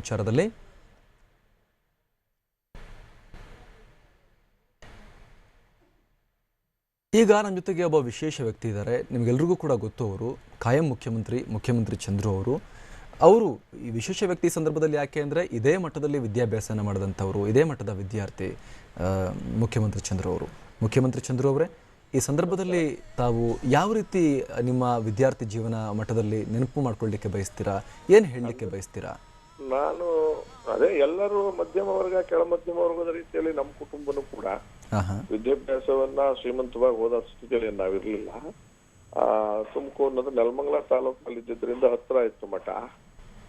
ವಿಚಾರದಲ್ಲಿ. ಈಗ ನಮ್ಮ ಜೊತೆಗೆ ಒಬ್ಬ ವಿಶೇಷ ವ್ಯಕ್ತಿ ಇದ್ದಾರೆ ನಿಮಗೆಲ್ರಿಗೂ ಕೂಡ ಗೊತ್ತು ಅವರು ಕಾಯಂ ಮುಖ್ಯಮಂತ್ರಿ ಮುಖ್ಯಮಂತ್ರಿ ಚಂದ್ರು ಅವರು. ಅವರು ಈ ವಿಶೇಷ ವ್ಯಕ್ತಿ ಸಂದರ್ಭದಲ್ಲಿ ಯಾಕೆ ಅಂದರೆ ಇದೇ ಮಟ್ಟದಲ್ಲಿ ವಿದ್ಯಾಭ್ಯಾಸನ ಮಾಡಿದಂಥವ್ರು, ಇದೇ ಮಟ್ಟದ ವಿದ್ಯಾರ್ಥಿ ಮುಖ್ಯಮಂತ್ರಿ ಚಂದ್ರು ಅವರು. ಮುಖ್ಯಮಂತ್ರಿ ಚಂದ್ರು ಅವರೇ, ಈ ಸಂದರ್ಭದಲ್ಲಿ ತಾವು ಯಾವ ರೀತಿ ನಿಮ್ಮ ವಿದ್ಯಾರ್ಥಿ ಜೀವನ ಮಟ್ಟದಲ್ಲಿ ನೆನಪು ಮಾಡ್ಕೊಳ್ಳಿಕ್ಕೆ ಬಯಸ್ತೀರಾ? ಏನು ಹೇಳಲಿಕ್ಕೆ ಬಯಸ್ತೀರಾ? ನಾನು ಅದೇ ಎಲ್ಲರೂ ಮಧ್ಯಮ ವರ್ಗ ಕೆಳ ಮಧ್ಯಮ ವರ್ಗದ ರೀತಿಯಲ್ಲಿ ನಮ್ಮ ಕುಟುಂಬನೂ ಕೂಡ ವಿದ್ಯಾಭ್ಯಾಸವನ್ನ ಶ್ರೀಮಂತವಾಗಿ ಹೋದ ಸ್ಥಿತಿಯಲ್ಲಿ ನಾವಿರ್ಲಿಲ್ಲ. ಆ ತುಮಕೂರಿನದು ನೆಲಮಂಗಲ ತಾಲೂಕಲ್ಲಿ ಇದ್ದಿದ್ರಿಂದ ಹತ್ರ ಇತ್ತು ಮಠ.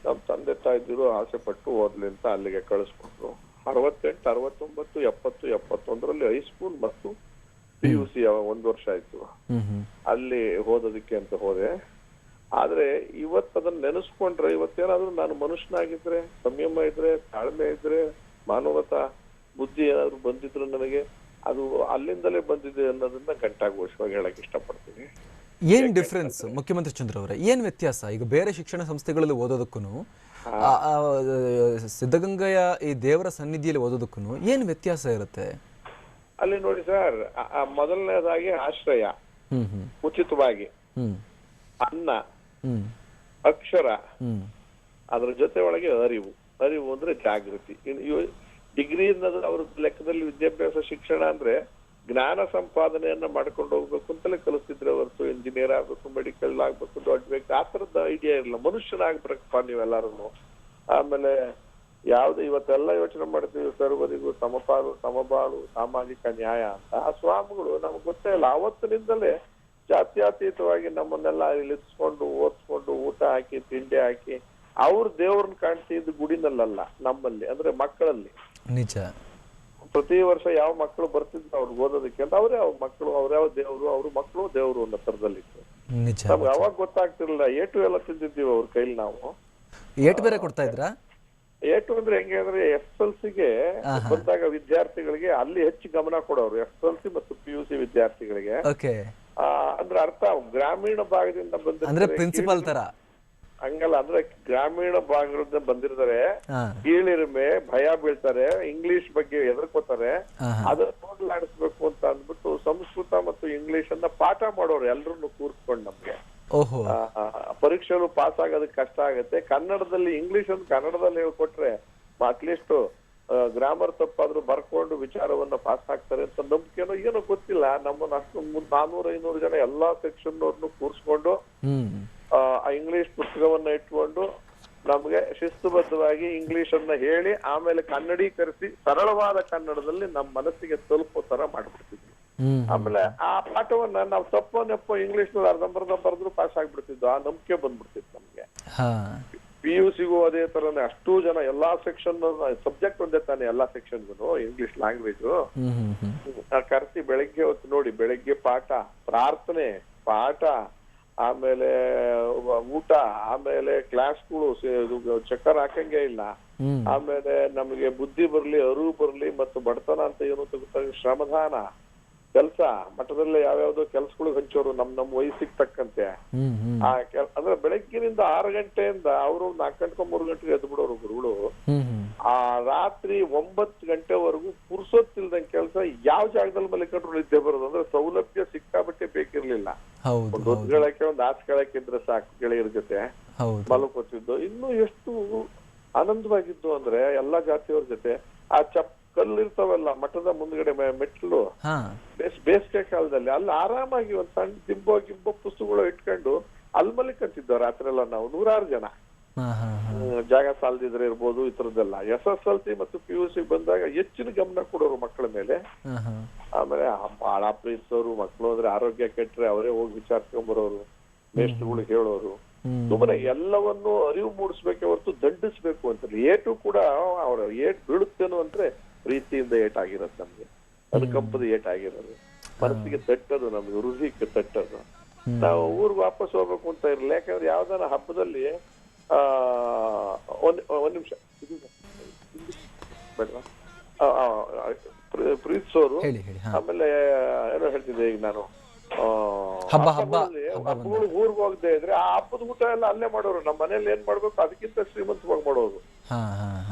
ನಮ್ಮ ತಂದೆ ತಾಯಿದ್ರು ಆಸೆ ಪಟ್ಟು ಓದ್ಲಿ ಅಂತ ಅಲ್ಲಿಗೆ ಕಳಿಸ್ಕೊಟ್ರು. ಅರವತ್ತೆಂಟು ಅರವತ್ತೊಂಬತ್ತು ಎಪ್ಪತ್ತು ಎಪ್ಪತ್ತೊಂದರಲ್ಲಿ ಹೈಸ್ಕೂಲ್ ಮತ್ತು ಪಿ ಯು ಸಿ ಒಂದು ವರ್ಷ ಆಯ್ತು. ಅಲ್ಲಿ ಓದೋದಕ್ಕೆ ಅಂತ ಹೋದೆ. ಆದ್ರೆ ಇವತ್ತು ಅದನ್ನ ನೆನೆಸ್ಕೊಂಡ್ರೆ ಇವತ್ತೇನಾದ್ರೂ ನಾನು ಮನುಷ್ಯನಾಗಿದ್ರೆ ಸಂಯಮ ಇದ್ರೆ ತಾಳ್ಮೆ ಇದ್ರೆ ಮಾನವತಾ ಬುದ್ಧಿ ಏನಾದ್ರು ಬಂದಿದ್ರು ನನಗೆ ಅದು ಅಲ್ಲಿಂದಲೇ ಬಂದಿದೆ ಅನ್ನೋದನ್ನ ಗಂಟಾಘೋಷವಾಗಿ ಹೇಳಕ್ ಇಷ್ಟಪಡ್ತೀನಿ. ಏನ್ ಡಿಫ್ರೆನ್ಸ್ ಮುಖ್ಯಮಂತ್ರಿ ಚಂದ್ರ ಅವರೇ? ಏನ್ ವ್ಯತ್ಯಾಸ? ಈಗ ಬೇರೆ ಶಿಕ್ಷಣ ಸಂಸ್ಥೆಗಳಲ್ಲಿ ಓದೋದಕ್ಕೂ ಸಿದ್ಧಗಂಗಯ ಈ ದೇವರ ಸನ್ನಿಧಿಯಲ್ಲಿ ಓದೋದಕ್ಕೂ ಏನ್ ವ್ಯತ್ಯಾಸ ಇರುತ್ತೆ? ಅಲ್ಲಿ ನೋಡಿ ಸರ್ ಮೊದಲನೇದಾಗಿ ಆಶ್ರಯ. ಹ್ಮ್ ಹ್ಮ್. ಉಚಿತವಾಗಿ. ಹ್ಮ್. ಅನ್ನ. ಅಕ್ಷರ. ಅದರ ಜೊತೆ ಒಳಗೆ ಅರಿವು. ಅರಿವು ಅಂದ್ರೆ ಜಾಗೃತಿ. ಡಿಗ್ರಿ ಅನ್ನೋದು ಅವ್ರ ಲೆಕ್ಕದಲ್ಲಿ ವಿದ್ಯಾಭ್ಯಾಸ ಶಿಕ್ಷಣ ಅಂದ್ರೆ ಜ್ಞಾನ ಸಂಪಾದನೆಯನ್ನ ಮಾಡ್ಕೊಂಡು ಹೋಗ್ಬೇಕು ಅಂತಲೇ ಕಲಿಸ್ತಿದ್ರೆ ಹೊರತು ಇಂಜಿನಿಯರ್ ಆಗ್ಬೇಕು ಮೆಡಿಕಲ್ ಆಗ್ಬೇಕು ದೊಡ್ಡ ಬೇಕು ಆ ತರದ ಐಡಿಯಾ ಇರಲಿಲ್ಲ ಮನುಷ್ಯನಾಗ್ಬೇಕಪ್ಪ ನೀವೆಲ್ಲರೂ ಆಮೇಲೆ ಯಾವ್ದು ಇವತ್ತೆಲ್ಲ ಯೋಚನೆ ಮಾಡ್ತೀವಿ ಸರ್ವರಿಗೂ ಸಮಪಾಲು ಸಮಬಾಳು ಸಾಮಾಜಿಕ ನ್ಯಾಯ ಅಂತ. ಆ ಸ್ವಾಮಿಗಳು ನಮ್ಗೆ ಗೊತ್ತೇ ಇಲ್ಲ. ಅವತ್ತಿನಿಂದಲೇ ಜಾತ್ಯತೀತವಾಗಿ ನಮ್ಮನ್ನೆಲ್ಲ ಇಳಿಸ್ಕೊಂಡು ಓದಿಸ್ಕೊಂಡು ಊಟ ಹಾಕಿ ತಿಂಡಿ ಹಾಕಿ ಅವ್ರ ದೇವ್ರನ್ನ ಕಾಣಿಸಿದ್ದು ಗುಡಿನಲ್ಲಲ್ಲ ನಮ್ಮಲ್ಲಿ ಅಂದ್ರೆ ಮಕ್ಕಳಲ್ಲಿ. ನಿಜ. ಪ್ರತಿ ವರ್ಷ ಯಾವ ಮಕ್ಕಳು ಬರ್ತಿದ್ರು ಅವ್ರಿಗೆ ಓದೋದಕ್ಕೆ ಅಂತ ಅವರೇ ಅವ್ರ ಮಕ್ಕಳು ಅವ್ರ್ಯಾವ ದೇವ್ರು ಅವ್ರ ಮಕ್ಕಳು ದೇವ್ರು ಅನ್ನೋ ತರದಲ್ಲಿತ್ತು ನಿಜ ನಮ್ಗೆ ಅವಾಗ ಗೊತ್ತಾಗ್ತಿರ್ಲಿಲ್ಲ ಏಟು ಎಲ್ಲ ತಿಂದಿದ್ದೀವಿ ಅವ್ರ ಕೈಲಿ ನಾವು. ಏಟು ಬೇರೆ ಕೊಡ್ತಾ ಇದ್ರಾ? ಏಟು ಅಂದ್ರೆ ಹೆಂಗೆ ಅಂದ್ರೆ ಎಸ್ ಎಲ್ ಸಿಗೆ ಬಂದಾಗ ವಿದ್ಯಾರ್ಥಿಗಳಿಗೆ ಅಲ್ಲಿ ಹೆಚ್ಚು ಗಮನ ಕೊಡೋರು ಎಸ್ ಎಲ್ ಸಿ ಮತ್ತು ಪಿ ಯು ಸಿ ವಿದ್ಯಾರ್ಥಿಗಳಿಗೆ. ಅಂದ್ರೆ ಅರ್ಥ ಗ್ರಾಮೀಣ ಭಾಗದಿಂದ ಬಂದ ಅಂದ್ರೆ ಪ್ರಿನ್ಸಿಪಲ್ ತರ. ಹಂಗಲ್ಲ ಅಂದ್ರೆ ಗ್ರಾಮೀಣ ಭಾಗದಿಂದ ಬಂದಿರ್ತಾರೆ. ಕೀಳಿರಿಮೆ ಭಯ ಬೀಳ್ತಾರೆ ಇಂಗ್ಲಿಷ್ ಬಗ್ಗೆ ಹೆದರ್ಕೋತಾರೆ. ಹಾ ಅದನ್ನ ಹೋಗ್ಲಾಡಿಸ್ಬೇಕು ಅಂತ ಅಂದ್ಬಿಟ್ಟು ಸಂಸ್ಕೃತ ಮತ್ತು ಇಂಗ್ಲಿಷ್ ಅನ್ನ ಪಾಠ ಮಾಡೋರು ಎಲ್ರನ್ನು ಕೂರ್ಸ್ಕೊಂಡು ನಮ್ಗೆ. ಪರೀಕ್ಷೆಲು ಪಾಸ್ ಆಗೋದಕ್ಕೆ ಕಷ್ಟ ಆಗುತ್ತೆ. ಕನ್ನಡದಲ್ಲಿ ಇಂಗ್ಲಿಷ್ ಅಂತ ಕನ್ನಡದಲ್ಲಿ ಹೇಳ್ಕೊಟ್ರೆ ಅಟ್ಲೀಸ್ಟ್ ಗ್ರಾಮರ್ ತಪ್ಪಾದ್ರೂ ಬರ್ಕೊಂಡು ವಿಚಾರವನ್ನ ಪಾಸ್ ಆಗ್ತಾರೆ ಅಂತ ನಂಬಿಕೆನೋ ಏನೋ ಗೊತ್ತಿಲ್ಲ. ನಮ್ಮನ್ನ ಅಷ್ಟು ನಾನೂರ ಐನೂರು ಜನ ಎಲ್ಲಾ ಸೆಕ್ಷನ್ ಅವ್ರನ್ನು ಕೂರ್ಸ್ಕೊಂಡು ಆ ಇಂಗ್ಲಿಷ್ ಪುಸ್ತಕವನ್ನ ಇಟ್ಕೊಂಡು ನಮ್ಗೆ ಶಿಸ್ತುಬದ್ಧವಾಗಿ ಇಂಗ್ಲಿಷ್ ಅನ್ನ ಹೇಳಿ ಆಮೇಲೆ ಕನ್ನಡೀಕರಿಸಿ ಸರಳವಾದ ಕನ್ನಡದಲ್ಲಿ ನಮ್ಮ ಮನಸ್ಸಿಗೆ ತಲುಪೋ ತರ ಮಾಡ್ಬಿಡ್ತಿದ್ವಿ ಆಮೇಲೆ ಆ ಪಾಠವನ್ನ ನಾವು ತಪ್ಪೋ ನೆಪ್ಪೋ ಇಂಗ್ಲಿಷ್ನಲ್ಲಿ ಅರ್ಧಂಬರ್ಧ ಬರೆದ್ರು ಪಾಸ್ ಆಗ್ಬಿಡ್ತಿದ್ವು ಆ ನಂಬಿಕೆ ಬಂದ್ಬಿಡ್ತಿತ್ತು ನಮ್ಗೆ. ಪಿ ಯು ಸಿಗೂ ಅದೇ ತರನೇ ಅಷ್ಟು ಜನ ಎಲ್ಲಾ ಸೆಕ್ಷನ್ ಸಬ್ಜೆಕ್ಟ್ ಒಂದೇ ತಾನೆ ಎಲ್ಲಾ ಸೆಕ್ಷನ್ಗೂ ಇಂಗ್ಲಿಷ್ ಲ್ಯಾಂಗ್ವೇಜ್ ಕರೆಸಿ ಬೆಳಗ್ಗೆ ಹೊತ್ತು ನೋಡಿ ಬೆಳಗ್ಗೆ ಪಾಠ ಪ್ರಾರ್ಥನೆ ಪಾಠ ಆಮೇಲೆ ಊಟ ಆಮೇಲೆ ಕ್ಲಾಸ್ಗಳು ಚಕ್ಕರ್ ಹಾಕಂಗೆ ಇಲ್ಲ. ಆಮೇಲೆ ನಮಗೆ ಬುದ್ಧಿ ಬರ್ಲಿ ಅರಿವು ಬರ್ಲಿ ಮತ್ತು ಬಡತನ ಅಂತ ಏನು ಶ್ರಮದಾನ. ಕೆಲಸ ಮಠದಲ್ಲಿ ಯಾವ್ಯಾವ್ದೋ ಕೆಲ್ಸಗಳು ಹಂಚೋರು ನಮ್ ನಮ್ ವಯಸ್ಸಿಗೆ ತಕ್ಕಂತೆ. ಆ ಕೆಲ್ ಅಂದ್ರೆ ಬೆಳಗ್ಗಿನಿಂದ ಆರು ಗಂಟೆಯಿಂದ ಅವರು ನಾಲ್ಕು ಗಂಟೆ ಮೂರು ಗಂಟೆಗೆ ಎದ್ದು ಬಿಡೋರು ಗುರುಗಳು. ಆ ರಾತ್ರಿ ಒಂಬತ್ತು ಗಂಟೆವರೆಗೂ ಪುರ್ಸೊತ್ತಿಲ್ದಂಗ್ ಕೆಲಸ ಯಾವ ಜಾಗದಲ್ಲಿ ಮಲಿಕೊಂಡ್ರು ನಿದ್ದೆ ಬರೋದು? ಅಂದ್ರೆ ಸೌಲಭ್ಯ ಸಿಕ್ಕಾಬಟ್ಟೆ ಬೇಕಿರ್ಲಿಲ್ಲ. ಹೌದು ಒಂದು ಹೊದ್ಗಳಕ್ಕೆ ಒಂದು ಹಾಸ್ಗಳಕ್ಕೆ ಇದ್ರೆ ಸಾಕು ಗೆಳೆಯರ ಜೊತೆ. ಹೌದು. ಮಲ್ಕೋತಿದ್ದು. ಇನ್ನು ಎಷ್ಟು ಆನಂದವಾಗಿದ್ದು ಅಂದ್ರೆ ಎಲ್ಲಾ ಜಾತಿಯವ್ರ ಜೊತೆ ಆ ಚಪ್ ಕಲ್ಲಿರ್ತಾವಲ್ಲ ಮಠದ ಮುಂದ್ಗಡೆ ಮೆಟ್ಲು ಬೇಸಿಗೆ ಕಾಲದಲ್ಲಿ ಅಲ್ಲಿ ಆರಾಮಾಗಿ ಒಂದ್ ಸಣ್ಣ ದಿಂಬೋ ಗಿಂಬೋ ಪುಸ್ತಕಗಳು ಇಟ್ಕೊಂಡು ಅಲ್ಲಿ ಮಲಿಕಂತಿದ್ದೋ ರಾತ್ರಿ ಎಲ್ಲ ನಾವು ನೂರಾರು ಜನ. ಜಾಗ ಸಾಲದಿದ್ರೆ ಇರ್ಬೋದು ಈ ತರದ್ದೆಲ್ಲ ಎಸ್ ಎಸ್ ಎಲ್ ಸಿ ಮತ್ತು ಪಿ ಯು ಸಿ ಬಂದಾಗ ಹೆಚ್ಚಿನ ಗಮನ ಕೊಡೋರು ಮಕ್ಕಳ ಮೇಲೆ. ಆಮೇಲೆ ಆ ಬಹಳ ಪ್ರೀತಿಸೋರು ಮಕ್ಕಳು ಅಂದ್ರೆ ಆರೋಗ್ಯ ಕೆಟ್ಟರೆ ಅವರೇ ಹೋಗಿ ವಿಚಾರಿಸ್ಕೊಂಡ್ ಬರೋರು ಮೇಷ್ಟ್ರುಗಳು ಹೇಳೋರು. ತುಂಬಾ ಸುಮ್ಮನೆ ಎಲ್ಲವನ್ನು ಅರಿವು ಮೂಡಿಸ್ಬೇಕೆ ಹೊರತು ದಂಡಿಸ್ಬೇಕು ಅಂತ ಏಟು ಕೂಡ ಅವ್ರ ಏಟ್ ಬೀಳುತ್ತೇನೋ ಅಂದ್ರೆ ಪ್ರೀತಿಯಿಂದ ಏಟ್ ಆಗಿರೋದು ನಮ್ಗೆ ಅನುಕಂಪದ ಏಟ್ ಆಗಿರೋದು ಮನಸ್ಸಿಗೆ ತಟ್ಟದು ನಮ್ಗೆ ಹೃದಯಕ್ಕೆ ತಟ್ಟದು. ನಾವು ಊರಿಗೆ ವಾಪಸ್ ಹೋಗ್ಬೇಕು ಅಂತ ಇರಲಿಲ್ಲ ಯಾಕಂದ್ರೆ ಯಾವ್ದಾರ ಹಬ್ಬದಲ್ಲಿ ಆ ಒಂದ್ ಒಂದ್ ನಿಮಿಷ. ಬೇಡ ಪ್ರೀತಿಸೋರು ಆಮೇಲೆ ಏನೋ ಹೇಳ್ತಿದ್ದೆ ಈಗ ನಾನು. ಹಬ್ಬ, ಹಬ್ಬಗಳು ಊರ್ಗ್ ಹೋಗದೆ ಇದ್ರೆ ಆ ಹಬ್ಬದ ಊಟ ಎಲ್ಲ ಅಲ್ಲೇ ಮಾಡೋರು. ನಮ್ಮ ಮನೇಲಿ ಏನ್ ಮಾಡ್ಬೇಕು? ಅದಕ್ಕಿಂತ ಶ್ರೀಮಂತವಾಗಿ ಮಾಡೋದು.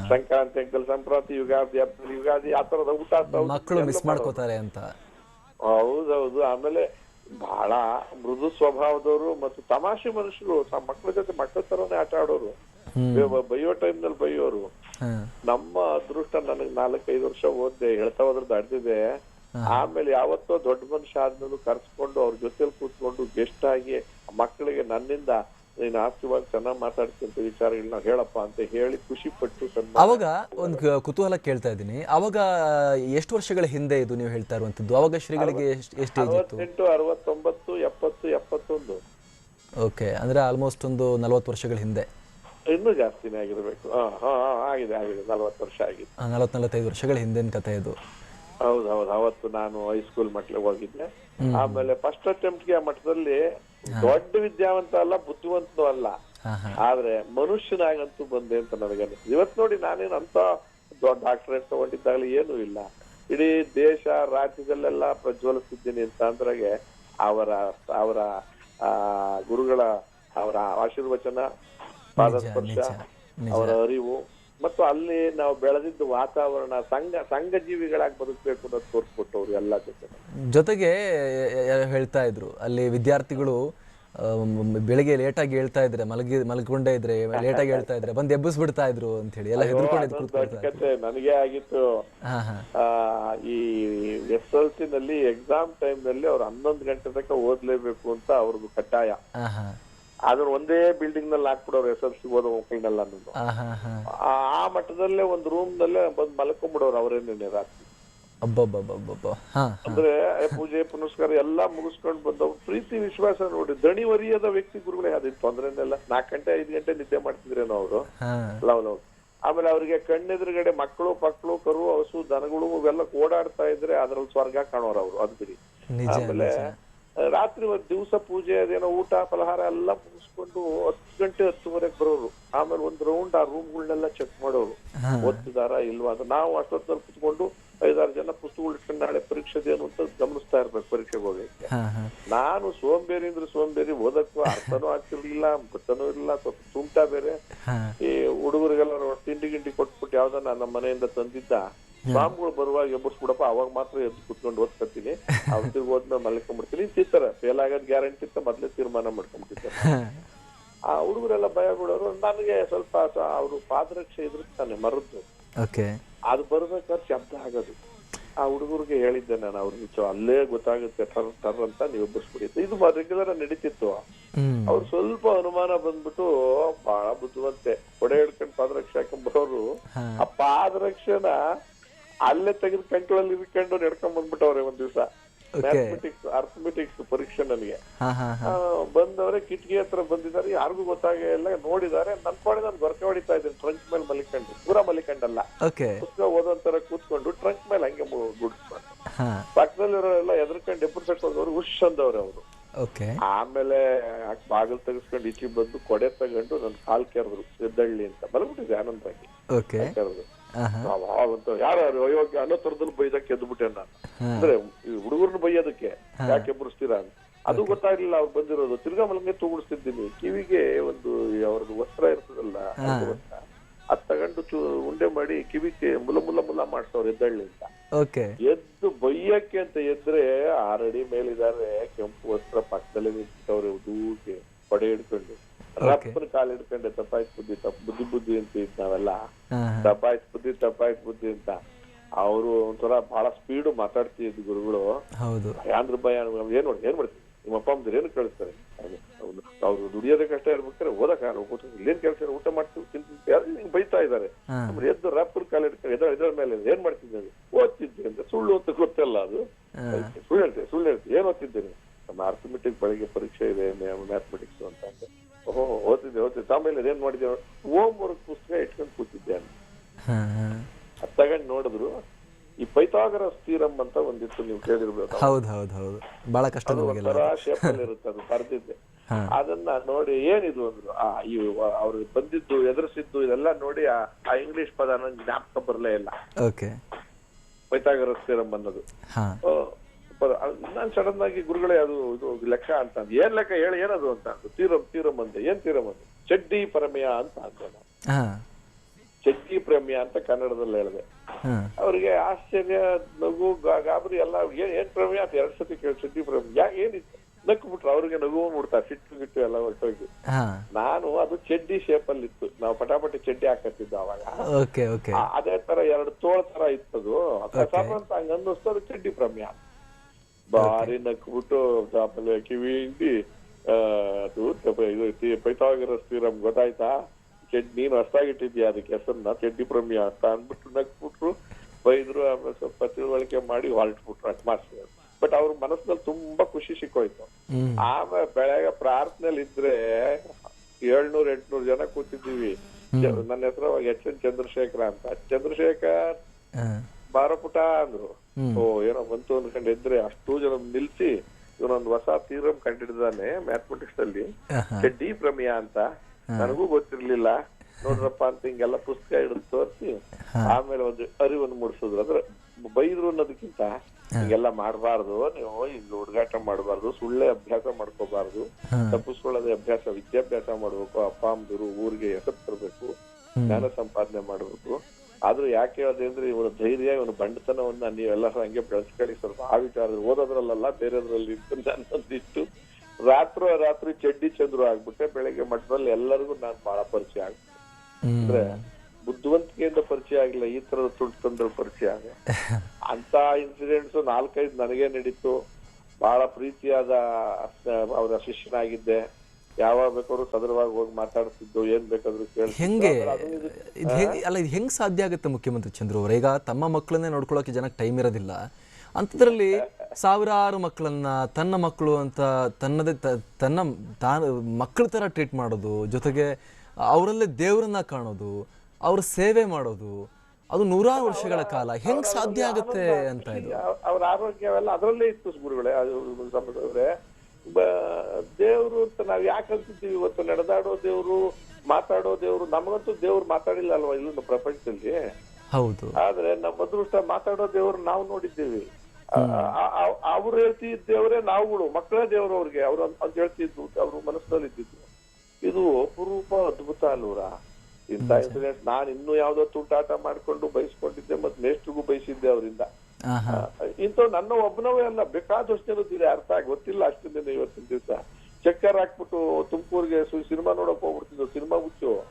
ಸಂಕ್ರಾಂತಿ ಅಂಕಲ್ ಸಂಕ್ರಾಂತಿ ಯುಗಾದಿ ಹಬ್ಬದಲ್ಲಿ ಯುಗಾದಿ ಆ ತರದ ಊಟ ಅಂತ ಮಕ್ಕಳು ಮಿಸ್ ಮಾಡ್ಕೋತಾರೆ ಅಂತ. ಹೌದೌದು. ಆಮೇಲೆ ಬಹಳ ಮೃದು ಸ್ವಭಾವದವರು ಮತ್ತು ತಮಾಷೆ ಮನುಷ್ಯರು. ತಮ್ಮ ಮಕ್ಕಳ ಜೊತೆ ಮಕ್ಕಳ ತರನೇ ಆಟ ಆಡೋರು. ಬೈಯೋ ಟೈಮ್ನಲ್ಲಿ ಬೈಯೋರು ನಮ್ಮ ಅದೃಷ್ಟ ನನಗ್ ನಾಲ್ಕೈದು ವರ್ಷ ಓದ್ದೆ. ಹೇಳ್ತಾ ಹೋದ್ರೆ ದಾಡ್ದಿದೆ. ಆಮೇಲೆ ಯಾವತ್ತೋ ದೊಡ್ಡ ಮನುಷ್ಯ ಆದ್ಮೇಲೆ ಕರ್ಸ್ಕೊಂಡು ಅವ್ರ ಜೊತೆಲಿ ಕೂತ್ಕೊಂಡು ಗೆಸ್ಟ್ ಆಗಿ ಮಕ್ಕಳಿಗೆ ನನ್ನಿಂದ ನೀನು ಆಸ್ತಿವಾಗಿ ಚೆನ್ನಾಗಿ ವಿಚಾರ ವಿಚಾರಗಳನ್ನ ಹೇಳಪ್ಪ ಅಂತ ಹೇಳಿ ಖುಷಿ ಪಟ್ಟು ಅವಾಗ ಒಂದು ಕುತೂಹಲ ಕೇಳ್ತಾ ಇದ್ದೀನಿ. ಅವಾಗ ಎಷ್ಟು ವರ್ಷಗಳ ಹಿಂದೆ ಇದು ನೀವು ಹೇಳ್ತಾ ಇರುವಂತದ್ದು? ಅವಾಗ ಶ್ರೀಗಳಿಗೆ ಎಷ್ಟು ಅರವತ್ತೆಂಟು ಅರವತ್ತೊಂಬತ್ತು ಎಪ್ಪತ್ತು ಎಪ್ಪತ್ತೊಂದು. ಓಕೆ ಅಂದ್ರೆ ಆಲ್ಮೋಸ್ಟ್ ಒಂದು ನಲವತ್ತು ವರ್ಷಗಳ ಹಿಂದೆ. ಇನ್ನೂ ಜಾಸ್ತಿನೇ ಆಗಿರ್ಬೇಕು. ಹಾ ಹಾ ಹಾ, ಆಗಿದೆ ಆಗಿದೆ ನಲವತ್ತು ವರ್ಷ ಆಗಿದೆ. ನಲವತ್ತು ನಲವತ್ತೈದು ವರ್ಷಗಳ ಹಿಂದಿನ ಕಥೆ ಇದು. ಹೌದು ಹೌದು ಅವತ್ತು ನಾನು ಹೈಸ್ಕೂಲ್ ಮಟ್ಲಿಗೆ ಹೋಗಿದ್ದೆ. ಆಮೇಲೆ ಫಸ್ಟ್ ಅಟೆಂಪ್ಟ್ಗೆ ಆ ಮಟ್ಟದಲ್ಲಿ ದೊಡ್ಡ ವಿದ್ಯಾವಂತ ಅಲ್ಲ ಬುದ್ಧಿವಂತನೂ ಅಲ್ಲ. ಆದ್ರೆ ಮನುಷ್ಯನಾಗಂತೂ ಬಂದೆ ಅಂತ ನನಗೆ ಅನಿಸ್ತದೆ ಇವತ್ತು ನೋಡಿ ನಾನೇನು ಅಂತ ದೊಡ್ಡ ಡಾಕ್ಟರೇಟ್ ತಗೊಂಡಿದ್ದಾಗಲಿ ಏನೂ ಇಲ್ಲ. ಇಡೀ ದೇಶ ರಾಜ್ಯದಲ್ಲೆಲ್ಲ ಪ್ರಜ್ವಲಿಸಿದ್ದೀನಿ ಅಂತ ಅಂದ್ರಾಗೆ ಅವರ ಅವರ ಆ ಗುರುಗಳ ಅವರ ಆಶೀರ್ವಚನ ಪಾದಸ್ಪರ್ಶ ಅವರ ಅರಿವು ಮತ್ತು ಅಲ್ಲಿ ನಾವು ಬೆಳೆದಿದ್ದ ವಾತಾವರಣ ಸಂಘ ಸಂಘ ಜೀವಿಗಳಾಗಿ ಬದುಕಬೇಕು ಅನ್ನೋದು ತೋರಿಸ್ಕೊಟ್ಟವ್ರು ಎಲ್ಲ ಜೊತೆ. ಜೊತೆಗೆ ಹೇಳ್ತಾ ಇದ್ರು. ಅಲ್ಲಿ ವಿದ್ಯಾರ್ಥಿಗಳು ಆ, ಮ್- ಬೆಳಿಗ್ಗೆ ಲೇಟಾಗಿ ಹೇಳ್ತಾ ಇದ್ರೆ ಮಲಗಿ ಮಲ್ಕೊಂಡೇ ಇದ್ರೆ ಲೇಟಾಗಿ ಹೇಳ್ತಾ ಇದ್ರೆ ಬಂದು ಎಬ್ಬಿಸ್ಬಿಡ್ತಾ ಇದ್ರು ಅಂತ ಹೇಳಿ ಎಲ್ಲ ಹೆದರ್ಕೊಂಡು ಎದ್ದು ಕೂತ್ಕೊಳ್ತಾ ದೊಡ್ಡ ಕತೆ ನನಗೆ ಆಗಿತ್ತು. ಹಾ ಹಾ. ಆ, ಈ ಎಸ್ ಎಲ್ ಸಿ ನಲ್ಲಿ ಎಕ್ಸಾಮ್ ಟೈಮ್ನಲ್ಲಿ ಅವ್ರು ಹನ್ನೊಂದು ಗಂಟೆ ತನಕ ಓದ್ಲೇಬೇಕು ಅಂತ ಅವ್ರದ್ದು ಕಡ್ಡಾಯ. ಹಾ ಹಾ. ಅದನ್ನ ಒಂದೇ ಬಿಲ್ಡಿಂಗ್ನಲ್ಲಿ ಹಾಕ್ಬಿಡೋರು ಎಸ್ ಎಲ್ ಸಿ ಓದೋ ಮಕ್ಕಳನ್ನೆಲ್ಲ ಅನ್ನೋದು. ಹಾ ಹಾ ಹಾ. ಆ ಮಟ್ಟದಲ್ಲೇ ಒಂದು ರೂಮ್ ನಲ್ಲೇ ಬಂದು ಮಲ್ಕೊಂಡ್ಬಿಡೋರು ಅವರೇನೇ ರಾತ್ರಿ. ಅಂದ್ರೆ ಪೂಜೆ ಪುನಸ್ಕಾರ ಎಲ್ಲಾ ಮುಗಿಸ್ಕೊಂಡು ಬಂದವ್. ಪ್ರೀತಿ ವಿಶ್ವಾಸ ನೋಡಿ ದಣಿವರಿಯದ ವ್ಯಕ್ತಿ ಗುರುಗಳೇ ಅದಿತ್ತು. ತೊಂದ್ರೆನೆಲ್ಲ ನಾಲ್ಕು ಗಂಟೆ ಐದು ಗಂಟೆ ನಿದ್ದೆ ಮಾಡ್ತಿದ್ರೇನೋ ಅವರು. Love love. ಆಮೇಲೆ ಅವರಿಗೆ ಕಣ್ಣೆದುರುಗಡೆ ಮಕ್ಕಳು ಪಕ್ಕಳು ಕರು ಹಸು ದನಗಳು ಇವೆಲ್ಲ ಓಡಾಡ್ತಾ ಇದ್ರೆ ಅದ್ರಲ್ಲಿ ಸ್ವರ್ಗ ಕಾಣೋರು ಅವರು ಅದ್ಬಿಡಿ. ಆಮೇಲೆ ರಾತ್ರಿ ಒಂದು ದಿವಸ ಪೂಜೆ ಅದೇನೋ ಊಟ ಫಲಹಾರ ಎಲ್ಲ ಮುಗಿಸ್ಕೊಂಡು ಹತ್ತು ಗಂಟೆ ಹತ್ತುವರೆಗೆ ಬರೋರು. ಆಮೇಲೆ ಒಂದು ರೌಂಡ್ ಆ ರೂಮ್ಗಳನ್ನೆಲ್ಲ ಚೆಕ್ ಮಾಡೋರು. ಓದ್ತಿದಾರ ಇಲ್ವಾ ಅಂತ. ನಾವು ಅಷ್ಟೊತ್ತಲ್ಲಿ ಕುತ್ಕೊಂಡು ಐದಾರು ಜನ ಪುಸ್ತಕಗಳು ಇಟ್ಕೊಂಡು ನಾಳೆ ಪರೀಕ್ಷೆದೇನು ಅಂತ ಗಮನಿಸ್ತಾ ಇರ್ಬೇಕು ಪರೀಕ್ಷೆಗೆ ಹೋಗಕ್ಕೆ ನಾನು ಸೋಂಬೇರಿ ಅಂದ್ರೆ ಸೋಂಬೇರಿ ಓದಕ್ಕೂ ಅರ್ಥನೂ ಆಗ್ತಿರ್ಲಿಲ್ಲ ಗೊತ್ತನೂ ಇರಲಿಲ್ಲ ಸ್ವಲ್ಪ ಬೇರೆ. ಈ ಹುಡುಗರಿಗೆಲ್ಲ ತಿಂಡಿ ಗಿಂಡಿ ಕೊಟ್ಬಿಟ್ಟು ಯಾವ್ದನ್ನ ನಮ್ಮ ಮನೆಯಿಂದ ತಂದಿದ್ದ ಸ್ವಾಮಿಗಳು ಬರುವಾಗ ಎಬ್ಬರ್ಸ್ಬಿಡಪ್ಪ ಅವಾಗ ಮಾತ್ರ ಎದ್ದು ಕುತ್ಕೊಂಡು ಓದ್ಕೊತೀನಿ ಅವ್ರಿಗೆ ಹೋದ್ಮೇಲೆ ಮಲ್ಕೊಂಡ್ಬಿಡ್ತೀನಿ ತಿಂತಾರ ಫೇಲ್ ಆಗೋದ್ ಗ್ಯಾರಂಟಿ ಅಂತ ಮೊದ್ಲೇ ತೀರ್ಮಾನ ಮಾಡ್ಕೊಂಡ್ಬಿಟ್ಟಿರ್ತಾರೆ ಆ ಹುಡುಗರೆಲ್ಲ ಭಯ ಬಿಡೋರು ನನಗೆ ಸ್ವಲ್ಪ ಅವರು ಪಾದರಕ್ಷೆ ಇದ್ರಿರ್ತಾನೆ ಮರದ್ದು ಓಕೆ. ಅದು ಬರ್ಬೇಕಾದ್ರೆ ಶಬ್ದ ಆಗೋದು. ಆ ಹುಡುಗರಿಗೆ ಹೇಳಿದ್ದೆ ನಾನು ಅವ್ರ ನಿಜ ಅಲ್ಲೇ ಗೊತ್ತಾಗುತ್ತೆ ಟರ್ ಟರ್ ಅಂತ ನೀವು ಎಬ್ಬರಿಸ್ಬಿಡಿ ಇದು ರೆಗ್ಯುಲರ್ ನಡೀತಿತ್ತು. ಅವ್ರು ಸ್ವಲ್ಪ ಅನುಮಾನ ಬಂದ್ಬಿಟ್ಟು ಬಹಳ ಬುದ್ಧಿವಂತೆ ಹೊಡೆ ಹಿಡ್ಕೊಂಡು ಪಾದರಕ್ಷೆ ಹಾಕೊಂಡ್ ಬರೋರು ಆ ಪಾದರಕ್ಷೆನ ಅಲ್ಲೇ ತೆಗೆದು ಕಂಕಳಲ್ಲಿ ಇಟ್ಕೊಂಡು ನಡ್ಕೊಂಡ್ ಬಂದ್ಬಿಟ್ಟವ್ರೆ ಒಂದ್ ದಿವಸ. ಮ್ಯಾಥಮೆಟಿಕ್ಸ್ ಅರ್ಥಮೆಟಿಕ್ಸ್ ಪರೀಕ್ಷೆ ನನಗೆ. ಬಂದವರೇ ಕಿಟಕಿ ಹತ್ರ ಬಂದಿದ್ದಾರೆ ಯಾರಿಗೂ ಗೊತ್ತಾಗೇ ಇಲ್ಲ ನೋಡಿದ್ದಾರೆ. ನನ್ ಪಾಡಿ ನಾನು ಬರ್ಕ ಹೊಡಿತಾ ಇದ್ದೀನಿ ಟ್ರಂಕ್ ಮೇಲೆ ಮಲಿಕೊಂಡು ಪೂರ ಮಲಿಕಂಡಲ್ಲ. ಪುಸ್ತಕ ಓದೋಂತರ ಕೂತ್ಕೊಂಡು ಟ್ರಂಕ್ ಮೇಲೆ ಹಂಗೆ ಗುಡಿಸ್ಕೊಂಡು. ಪಕ್ಕದಲ್ಲಿರೋರೆಲ್ಲ ಎದ್ರಕೊಂಡು ಎಬ್ಬರು ಹೋದವ್ರು ಹುಷ್ ಅಂದವ್ರೆ ಅವರು. ಆಮೇಲೆ ಬಾಗಿಲು ತೆಗಿಸ್ಕೊಂಡು ಈಚೆ ಬಂದು ಕೊಡೆ ತಗೊಂಡು ನನ್ ಕಾಲ್ ಕೆರೆದ್ರು ಎದ್ದಳ್ಳಿ ಅಂತ. ಬಲ್ಬಿಟ್ಟಿದೆ ಆನಂದರಾಗಿ ಓಕೆ ಕೆರೆದ್ರು. ಯಾರು ಅಯೋಗ್ಯ ಅನ್ನೋ ತರದಲ್ಲಿ ಬೈದಕ್ಕೆ ಎದ್ಬಿಟ್ಟೆ ನಾನು. ಅಂದ್ರೆ ಈ ಹುಡುಗರನ್ನ ಬೈಯೋದಕ್ಕೆ ಯಾಕೆ ಎಬ್ಬರಿಸ್ತೀರಾ ಅಂತ. ಅದು ಗೊತ್ತಾಗ್ಲಿಲ್ಲ ಅವ್ರು ಬಂದಿರೋದು. ತಿರ್ಗಾ ಮಲಂಗೆ ತೂಗುಡಿಸ್ತಿದ್ದೀನಿ ಕಿವಿಗೆ ಒಂದು ಅವ್ರದ್ದು ವಸ್ತ್ರ ಇರ್ತದಲ್ಲ ಅದು ವಸ್ತ್ರ. ಅದ್ ತಗೊಂಡು ಉಂಡೆ ಮಾಡಿ ಕಿವಿಗೆ ಮುಲ ಮುಲ ಮುಲ ಮಾಡ್ಸವ್ರು ಎದ್ದಳ್ಳಿ ಅಂತ. ಓಕೆ ಎದ್ದು ಬೈಯಕ್ಕೆ ಅಂತ ಎದ್ರೆ ಆರಡಿ ಮೇಲಿದ್ದಾರೆ ಕೆಂಪು ವಸ್ತ್ರ ಪಕ್ಕದಲ್ಲಿ ನಿಂತವ್ರೆ ಉದೂಕೆ ಪಡೆ ಹಿಡ್ಕೊಂಡು. ರಪ್ಪನ ಕಾಲ್ ಹಿಡ್ಕೊಂಡೆ ತಪ್ಪಾಯ್ತು ಬುದ್ಧಿ ತಪ್ಪ ಬುದ್ಧಿ ಬುದ್ಧಿ ಅಂತ ಇದ್ ನಾವೆಲ್ಲ. ತಪ್ಪಾಯ್ತು ಬುದ್ಧಿ ಬುದ್ಧಿ ಅಂತ. ಅವರು ಒಂಥರ ಬಹಳ ಸ್ಪೀಡ್ ಮಾತಾಡ್ತಿದ್ ಗುರುಗಳು. ಹೌದು. ಯಾಂದ್ರ ಭಯ ಏನ್ ಮಾಡಿ ಏನ್ ಮಾಡ್ತೀವಿ ನಿಮ್ಮ ಅಪ್ಪ ಅಮ್ಮದ್ರು ಏನು ಕಳಿಸ್ತಾರೆ? ಅವ್ರು ದುಡಿಯೋದೇ ಕಷ್ಟ ಇರ್ಬೇಕಾದ್ರೆ ಓದಕ್ಕಾಗಲ್ಲ ಇಲ್ಲಿ ಇಲ್ಲೇನ್ ಕೆಲಸ ಊಟ ಮಾಡ್ತೀವಿ ತಿಂತೀವಿ ಯಾರು ಹಿಂಗ್ ಬೈತಾ ಇದ್ದಾರೆ? ಅಂದ್ರೆ ಎದ್ದು ರಾಪುರ್ ಕಾಲ ಇಟ್ಕೊಂಡು ಎದ್ರ ಇದ್ರ ಮೇಲೆ ಏನ್ ಮಾಡ್ತಿದ್ದೇನೆ ಓದ್ತಿದ್ದೆ ಅಂತ. ಸುಳ್ಳು ಅಂತ ಗೊತ್ತಲ್ಲ ಅದು? ಸುಳ್ಳು ಹೇಳ್ತೀವಿ ಸುಳ್ಳು ಹೇಳ್ತೀವಿ ಏನ್ ಓದ್ತಿದ್ದೇನೆ ನಮ್ಮ ಅರ್ಥಮೆಟಿಕ್ ಬೆಳಿಗ್ಗೆ ಪರೀಕ್ಷೆ ಇದೆ ಮ್ಯಾಥಮೆಟಿಕ್ಸ್ ಅಂತ. ಅಂದ್ರೆ ಓಹೋ ಓದ್ತಿದ್ದೆ ಓದ್ತಿದ್ದೆ. ಆಮೇಲೆ ಅದೇನ್ ಮಾಡಿದ್ದೆ ಓಮ್ ವರ್ಕ್ ಪುಸ್ತಕ ಇಟ್ಕೊಂಡು ಕೂತಿದ್ದೆ ಅದ್ ತಗೊಂಡ್ ನೋಡಿದ್ರು. ಈ ಪೈಥಾಗರ ಸ್ಥಿರಂ ಅಂತ ಒಂದಿತ್ತು ನೀವು ಕೇಳಿರ್ಬೇಕು ಹೌದು ಹೌದು ಹೌದು. ಬಹಳ ಕಷ್ಟ ಇರುತ್ತೆ ಅದು ಬರ್ದಿದ್ದೆ. ಅದನ್ನ ನೋಡಿ ಏನಿದು ಅಂದ್ರು ಆ ಈ ಅವ್ರು ಬಂದಿದ್ದು ಎದುರಿಸಿದ್ದು ಇದೆಲ್ಲ ನೋಡಿ ಆ ಇಂಗ್ಲಿಷ್ ಪದ ನಂಗೆ ಜ್ಞಾಪಕ ಬರಲೇ ಇಲ್ಲ. ಓಕೆ ಪೈಥಾಗರ ಸ್ಥಿರಂ ಅನ್ನೋದು. ನಾನು ಸಡನ್ ಆಗಿ ಗುರುಗಳೇ ಅದು ಇದು ಲೆಕ್ಕ ಅಂತ. ಏನ್ ಲೆಕ್ಕ ಹೇಳಿ ಏನದು ಅಂತ ಅಂದ್ರು ತೀರಂ ತೀರಂ ಅಂದೆ. ಏನ್ ತೀರಂ ಅಂದೆ? ಚಡ್ಡಿ ಪರಮಯ ಅಂತ ಅಂದೆ ನಾನು. ಚಡ್ಡಿ ಪ್ರಮೇಯ ಅಂತ ಕನ್ನಡದಲ್ಲಿ ಹೇಳಿದೆ. ಅವ್ರಿಗೆ ಆಶ್ಚರ್ಯ ನಗು ಗಾಬರಿ ಎಲ್ಲ ಏನ್ ಏನ್ ಪ್ರಮೇಯ ಅಂತ ಎರಡ್ ಸತಿ ಕೇಳಿ ಚಡ್ಡಿ ಪ್ರಮೇಯ. ಯಾ ಏನಿತ್ತು? ನಕ್ಕು ಬಿಟ್ರು ಅವ್ರಿಗೆ ನಗು ಬಿಡ್ತಾರೆ ಸಿಟ್ಟು ಗಿಟ್ಟು ಎಲ್ಲ ಹೊರಟೋಗಿ. ನಾನು ಅದು ಚಡ್ಡಿ ಶೇಪ್ ಅಲ್ಲಿ ಇತ್ತು ನಾವು ಪಟಾಪಟಿ ಚಡ್ಡಿ ಹಾಕತ್ತಿದ್ದ ಅವಾಗ ಅದೇ ತರ ಎರಡು ತೋಳ ತರ ಇತ್ತದು. ಅದು ಅಂತ ಹಂಗ ಅನ್ನಿಸ್ತು ಅದು ಚಡ್ಡಿ ಪ್ರಮ್ಯ ಬಾರಿ ನಕ್ಬಿಟ್ಟು ಆಮೇಲೆ ಕಿವಿ ಹಿಂಡಿ ಅದು ಇದು ಥಿಯರಂ ಗೊತ್ತಾಯ್ತಾ? ಚಡ್ಡಿ ನೀನು ಅಷ್ಟಾಗಿಟ್ಟಿದ್ಯಾ ಅದಕ್ಕೆ ಹೆಸರನ್ನ? ಚಡ್ಡಿ ಪ್ರಮ್ಯ ಅಂತ ಅಂದ್ಬಿಟ್ಟು ನಕ್ಬಿಟ್ರು. ಬೈದ್ರು ಆಮೇಲೆ ಸ್ವಲ್ಪ ತಿಳುವಳಿಕೆ ಮಾಡಿ ಹೊರಟ್ಬಿಟ್ರು ಅಟ್ಮಾಸ್ಫಿಯರ್ ಬಟ್ ಅವ್ರ ಮನಸ್ಸಿನಲ್ಲಿ ತುಂಬಾ ಖುಷಿ ಸಿಕ್ಕೋಯ್ತು. ಆಮೇಲೆ ಬೆಳಗ್ಗೆ ಪ್ರಾರ್ಥನೆಯಲ್ಲಿ ಇದ್ರೆ ಏಳ್ನೂರ್ ಎಂಟ್ನೂರ್ ಜನ ಕೂತಿದ್ದೀವಿ. ನನ್ನ ಹೆಸರು ಎಚ್ ಎನ್ ಚಂದ್ರಶೇಖರ ಅಂತ. ಚಂದ್ರಶೇಖರ್ ಬಾರಪುಟ ಅಂದ್ರು. ಓ ಏನೋ ಬಂತು ಅನ್ಕೊಂಡು ಎದ್ರೆ ಅಷ್ಟು ಜನ ನಿಲ್ಸಿ ಇವನೊಂದು ಹೊಸ ತೀರಂ ಕಂಡಿಡ್ದಾನೆ ಮ್ಯಾಥಮೆಟಿಕ್ಸ್ ಅಲ್ಲಿ. ಡಿ ಪ್ರಮೇಯ ಅಂತ. ನನಗೂ ಗೊತ್ತಿರ್ಲಿಲ್ಲ. ನೋಡ್ರಪ್ಪ ಅಂತ ಹಿಂಗೆಲ್ಲ ಪುಸ್ತಕ ಹಿಡಿದು ತೋರಿಸಿ ಆಮೇಲೆ ಒಂದು ಅರಿವನ್ನು ಮೂಡಿಸಿದ್ರು. ಅಂದ್ರೆ ಬೈದ್ರು ಅನ್ನೋದಕ್ಕಿಂತ ಹಿಂಗೆಲ್ಲ ಮಾಡಬಾರ್ದು. ನೀವು ಹಿಂಗ್ ಹುಡುಗಾಟ ಮಾಡಬಾರ್ದು. ಸುಳ್ಳೆ ಅಭ್ಯಾಸ ಮಾಡ್ಕೋಬಾರ್ದು. ತಪ್ಪಿಸ್ಕೊಳ್ಳೋದೇ ಅಭ್ಯಾಸ ವಿದ್ಯಾಭ್ಯಾಸ ಮಾಡ್ಬೇಕು. ಅಪ್ಪ ಅಮ್ಮದಿರು ಊರಿಗೆ ಹೆಸರು ತರಬೇಕು ಜ್ಞಾನ ಸಂಪಾದನೆ ಮಾಡ್ಬೇಕು. ಆದ್ರೂ ಯಾಕೆ ಹೇಳಿದೆ ಅಂದ್ರೆ ಇವರ ಧೈರ್ಯ ಇವನ ಬಂಡತನವನ್ನ ನೀವೆಲ್ಲ ಹಂಗೆ ಬೆಳೆಸ್ಕೊಳ್ಳಿ. ಸ್ವಲ್ಪ ಆ ವಿಚಾರ ಓದೋದ್ರಲ್ಲ ಬೇರೆದ್ರಲ್ಲಿ ನನ್ನೊಂದಿಟ್ಟು ರಾತ್ರೋ ರಾತ್ರಿ ಚಡ್ಡಿ ಚಂದ್ರು ಆಗ್ಬಿಟ್ಟೆ ಬೆಳಗ್ಗೆ ಮಠದಲ್ಲಿ ಎಲ್ಲರಿಗೂ ನಾನು ಬಹಳ ಪರಿಚಯ ಆಗ್ಬಿಟ್ಟೆ ಅಂದ್ರೆ ಬುದ್ಧಿವಂತಿಕೆಯಿಂದ ಪರಿಚಯ ಆಗಿಲ್ಲ ಈ ತರದ ತುಂಡು ತಂದ್ರ ಪರಿಚಯ ಆಗ ಅಂತ ಇನ್ಸಿಡೆಂಟ್ಸ್ ನಾಲ್ಕೈದು ನನಗೆ ನಡೀತು. ಬಹಳ ಪ್ರೀತಿಯಾದ ಅವರ ಶಿಷ್ಯನಾಗಿದ್ದೆ. ಯಾವಾಗ ಬೇಕಾದ್ರೂ ಸದರವಾಗಿ ಹೋಗಿ ಮಾತಾಡ್ತಿದ್ದು ಏನ್ ಬೇಕಾದ್ರೂ ಕೇಳಿ ಹೆಂಗೆ? ಇದು- ಹೆಂಗ್ ಅಲ್ಲ ಇದು ಹೆಂಗ್ ಸಾಧ್ಯ ಆಗುತ್ತೆ ಮುಖ್ಯಮಂತ್ರಿ ಚಂದ್ರು ಅವರು? ಈಗ ತಮ್ಮ ಮಕ್ಕಳನ್ನೇ ನೋಡ್ಕೊಳಕ್ಕೆ ಜನಕ್ಕೆ ಟೈಮ್ ಇರೋದಿಲ್ಲ. ಅಂಥದ್ರಲ್ಲಿ ಸಾವಿರಾರು ಮಕ್ಕಳನ್ನ ತನ್ನ ಮಕ್ಕಳು ಅಂತ ತನ್ನದೇ ತನ್ನ ತಾನು ಮಕ್ಕಳ ಥರ ಟ್ರೀಟ್ ಮಾಡೋದು ಜೊತೆಗೆ ಅವರಲ್ಲೇ ದೇವರನ್ನ ಕಾಣೋದು ಅವ್ರ ಸೇವೆ ಮಾಡೋದು ಅದು ನೂರಾರು ವರ್ಷಗಳ ಕಾಲ. ಹೆಂಗ್ ಸಾಧ್ಯ ಆಗುತ್ತೆ ಅಂತ ಇದು? ಅವ್- ಅವ್ರ ಆರೋಗ್ಯವೆಲ್ಲ ಅದರಲ್ಲೇ ಇತ್ತು ಗುರುಗಳೇ ದೇವ್ರು ಅಂತ ನಾವ್ ಯಾಕೆ ಅಂತಿದ್ದೀವಿ ಇವತ್ತು ನಡೆದಾಡೋ ದೇವ್ರು ಮಾತಾಡೋ ದೇವ್ರು ನಮಗಂತೂ ದೇವ್ರು ಮಾತಾಡಿಲ್ಲ ಅಲ್ವಾ ಇಲ್ಲೂ ಪ್ರಪಂಚದಲ್ಲಿ? ಹೌದು. ಆದ್ರೆ ನಮ್ಮ ಅದೃಷ್ಟ ಮಾತಾಡೋ ದೇವ್ರು ನಾವು ನೋಡಿದ್ದೀವಿ. ಅವ್ರು ಹೇಳ್ತಿದ್ದ ದೇವರೇ ನಾವುಗಳು ಮಕ್ಕಳೇ ದೇವ್ರು ಅವ್ರಿಗೆ. ಅವ್ರು ಅಂತ ಅಂತ ಹೇಳ್ತಿದ್ದು ಮನಸ್ಸಲ್ಲಿ ಮನಸ್ಸಿನಲ್ಲಿ ಇದ್ದಿದ್ದು ಇದು ಅಪರೂಪ ಅದ್ಭುತ ಅಲ್ವರ? ಇಂತ ಇನ್ಸಿಡೆಂಟ್ ನಾನು ಇನ್ನೂ ಯಾವ್ದೋ ತುಂಟಾಟ ಮಾಡ್ಕೊಂಡು ಬಯಸ್ಕೊಂಡಿದ್ದೆ ಮತ್ತೆ ಮೇಷ್ಟ್ರಿಗೂ ಬಯಸಿದ್ದೆ ಅವರಿಂದ. ಆಹಾ. ಇಂಥ ನನ್ನ ಒಬ್ಬನವೇ ಅಲ್ಲ, ಬೇಕಾದಷ್ಟು ಜನದಿದೆ ಅರ್ಥ ಆಗಿ ಗೊತ್ತಿಲ್ಲ ಅಷ್ಟು ದಿನ ಇವತ್ತಿನ ದಿವಸ. ಚಕ್ಕರ್ ಹಾಕ್ಬಿಟ್ಟು ತುಮಕೂರಿಗೆ ಸಿನಿಮಾ ನೋಡಕ್ ಹೋಗ್ಬಿಡ್ತಿದ್ವು ಸಿನಿಮಾ ಹುಚ್ಚು.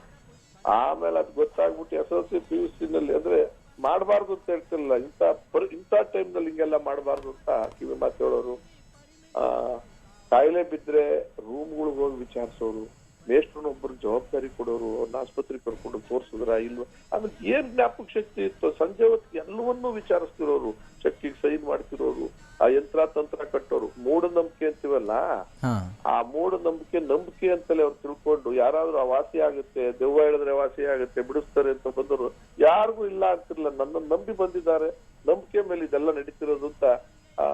ಆಮೇಲೆ ಅದ್ ಗೊತ್ತಾಗ್ಬಿಟ್ಟು S L C, P U C ನಲ್ಲಿ, ಅಂದ್ರೆ ಮಾಡಬಾರ್ದು ಅಂತ ಹೇಳ್ತಿರಲಿಲ್ಲ. ಇಂಥ ಇಂಥ ಟೈಮ್ನಲ್ಲಿ ಹಿಂಗೆಲ್ಲ ಮಾಡಬಾರ್ದು ಅಂತ ಕಿವಿ ಮಾತು ಹೇಳೋರು. ಆ, ಕಾಯಿಲೆ ಬಿದ್ರೆ ರೂಮ್ಗಳಿಗೆ ಹೋಗಿ ವಿಚಾರಿಸೋರು. ಮೇಷ್ಟ್ರನ್ನೊಬ್ಬರು ಜವಾಬ್ದಾರಿ ಕೊಡೋರು ಅವ್ರನ್ನ ಆಸ್ಪತ್ರೆಗೆ ಕರ್ಕೊಂಡು ತೋರ್ಸಿದ್ರ ಇಲ್ವಾ? ಆಮೇಲೆ ಏನ್ ಜ್ಞಾಪಕ ಶಕ್ತಿ ಇತ್ತು ಸಂಜೆ ಹೊತ್ತಿಗೆ ಎಲ್ಲವನ್ನೂ ವಿಚಾರಿಸ್ತಿರೋರು ಚೆಕ್ಕಿಗೆ ಸೈನ್ ಮಾಡ್ತಿರೋರು ಆ ಯಂತ್ರ ತಂತ್ರ ಕಟ್ಟೋರು. ಮೂಢನಂಬಿಕೆ ಅಂತೀವಲ್ಲ? ಆ ಮೂಢನಂಬಿಕೆ ನಂಬಿಕೆ ಅಂತಲೇ ಅವ್ರು ತಿಳ್ಕೊಂಡು ಯಾರಾದ್ರೂ ಆ ವಾಸಿ ಆಗುತ್ತೆ ದೆವ್ವ ಹೇಳಿದ್ರೆ ವಾಸಿ ಆಗುತ್ತೆ ಬಿಡಿಸ್ತಾರೆ ಅಂತ ಬಂದವರು ಯಾರಿಗೂ ಇಲ್ಲ ಅಂತಿರ್ಲಿಲ್ಲ. ನನ್ನ ನಂಬಿ ಬಂದಿದ್ದಾರೆ. ನಂಬಿಕೆ ಮೇಲೆ ಇದೆಲ್ಲ ನಡೀತಿರೋದು ಅಂತ ಆ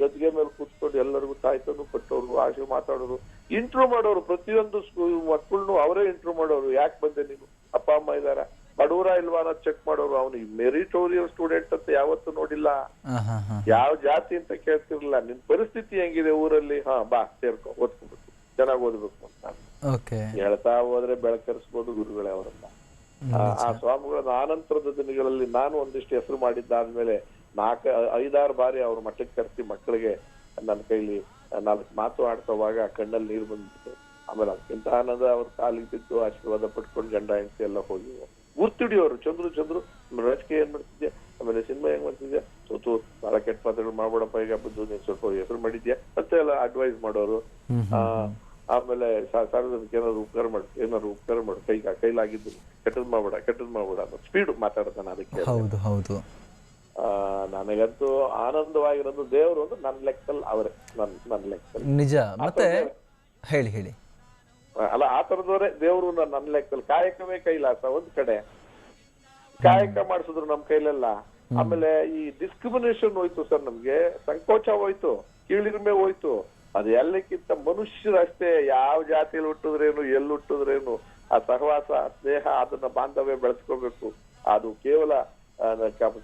ಗದ್ಗೆ ಮೇಲೆ ಕೂತ್ಕೊಂಡು ಎಲ್ಲರಿಗೂ ತಾಯ್ತನು ಕಟ್ಟೋರು ಆಶೆ ಮಾತಾಡೋರು. ಇಂಟ್ರೂ ಮಾಡೋರು ಪ್ರತಿಯೊಂದು ಮಕ್ಕಳನ್ನು ಅವರೇ ಇಂಟ್ರೂ ಮಾಡೋರು. ಯಾಕೆ ಬಂದೆ ನೀನು ಅಪ್ಪ ಅಮ್ಮ ಇದಾರ? ಬಡವರ ಇಲ್ವಾ ಅನ್ನೋದು ಚೆಕ್ ಮಾಡೋರು. ಅವನು ಮೆರಿಟೋರಿಯಲ್ ಸ್ಟೂಡೆಂಟ್ ಅಂತ ಯಾವತ್ತೂ ನೋಡಿಲ್ಲ. ಯಾವ ಜಾತಿ ಅಂತ ಕೇಳ್ತಿರ್ಲಿಲ್ಲ. ನಿನ್ ಪರಿಸ್ಥಿತಿ ಹೆಂಗಿದೆ ಊರಲ್ಲಿ? ಹಾ ಬಾ ಸೇರ್ಕೊ ಓದ್ಕೊಬೇಕು. ಚೆನ್ನಾಗಿ ಓದ್ಬೇಕು ಅಂತ. ಹೇಳ್ತಾ ಹೋದ್ರೆ ಬೆಳಕರಿಸ್ಬೋದು ಗುರುಗಳೇ ಅವರನ್ನ ಆ, ಆ ಸ್ವಾಮಿಗಳ ಆನಂತರದ ದಿನಗಳಲ್ಲಿ ನಾನು ಒಂದಿಷ್ಟು ಹೆಸರು ಮಾಡಿದ್ದಾದ್ಮೇಲೆ ನಾಲ್ಕ ಐದಾರು ಬಾರಿ ಅವ್ರ ಮಠಕ್ಕೆ ಕರ್ತಿ ಮಕ್ಕಳಿಗೆ ನನ್ನ ಕೈಲಿ ನಾಲ್ಕು ಮಾತು ಆ ಕಣ್ಣಲ್ಲಿ ನೀರು ಬಂದಿತ್ತು ಆಮೇಲೆ ಅದಕ್ಕಿಂತ ಆನಂದ ಅವ್ರ ಕಾಲಿಗೆ ಬಿದ್ದು ಆಶೀರ್ವಾದ ಪಟ್ಕೊಂಡು ಗಂಡ ಹೆಂಡತಿ ಎಲ್ಲ ಹೋಗಿ. ಗುರ್ತಿಡಿಯೋರು ಚಂದ್ರು ಚಂದ್ರು. ರಾಜಕೀಯ ಏನ್ ಮಾಡ್ತಿದ್ಯಾ? ಆಮೇಲೆ ಸಿನಿಮಾ ಹೆಂಗ್ ಮಾಡ್ತಿದ್ಯಾ? ಸೋತು ಬಹಳ ಕೆಟ್ಟ ಪಾತ್ರಗಳು ಮಾಡ್ಬೇಡಪ್ಪ ಈಗ ಬಂದು ನೀನ್ ಸ್ವಲ್ಪ ಹೆಸರು ಮಾಡಿದ್ಯಾ? ಮತ್ತೆ ಎಲ್ಲ ಅಡ್ವೈಸ್ ಮಾಡೋರು. ಆಮೇಲೆ ಸಾರ್ವಜನಿಕ ಏನಾದ್ರು ಉಪಕಾರ ಮಾಡು ಏನಾದ್ರು ಉಪಕಾರ ಮಾಡು. ಕೈ ಕೈಲಾಗಿದ್ದು ಕೆಟ್ಟದ್ ಮಾಡ್ಬೇಡ ಕೆಟ್ಟದ್ ಮಾಡ್ಬೇಡ. ಸ್ಪೀಡ್ ಮಾತಾಡ್ತಾನೆ ಅದಕ್ಕೆ. ಹೌದು ಹೌದು. ನನಗಂತೂ ಆನಂದವಾಗಿರೋದು ದೇವರು ಅಂದ್ರೆ ನನ್ನ ಲೆಕ್ಕದಲ್ಲಿ ಅವರೇ ನನ್ ನನ್ನ ಲೆಕ್ಕದಲ್ಲಿ ನಿಜ. ಮತ್ತೆ ಹೇಳಿ ಹೇಳಿ. ಅಲ್ಲ ಆ ತರದವರೇ ದೇವರು ನನ್ನ ಲೆಕ್ಕದಲ್ಲಿ ಕಾಯಕವೇ ಕೈಲಾಸ ಒಂದ್ ಕಡೆ. ಕಾಯಕ ಮಾಡಿಸಿದ್ರು ನಮ್ ಕೈಲೆಲ್ಲ. ಆಮೇಲೆ ಈ ಡಿಸ್ಕ್ರಿಮಿನೇಷನ್ ಹೋಯ್ತು ಸರ್ ನಮ್ಗೆ. ಸಂಕೋಚ ಹೋಯ್ತು. ಕೀಳಿರಿಮೆ ಹೋಯ್ತು. ಅದು ಎಲ್ಲಕ್ಕಿಂತ ಮನುಷ್ಯರಷ್ಟೇ. ಯಾವ ಜಾತಿಯಲ್ಲಿ ಹುಟ್ಟಿದ್ರೇನು ಎಲ್ಲಿ ಹುಟ್ಟಿದ್ರೇನು ಆ ಸಹವಾಸ ಸ್ನೇಹ ಅದನ್ನ ಬಾಂಧವ್ಯ ಬೆಳೆಸ್ಕೋಬೇಕು. ಅದು ಕೇವಲ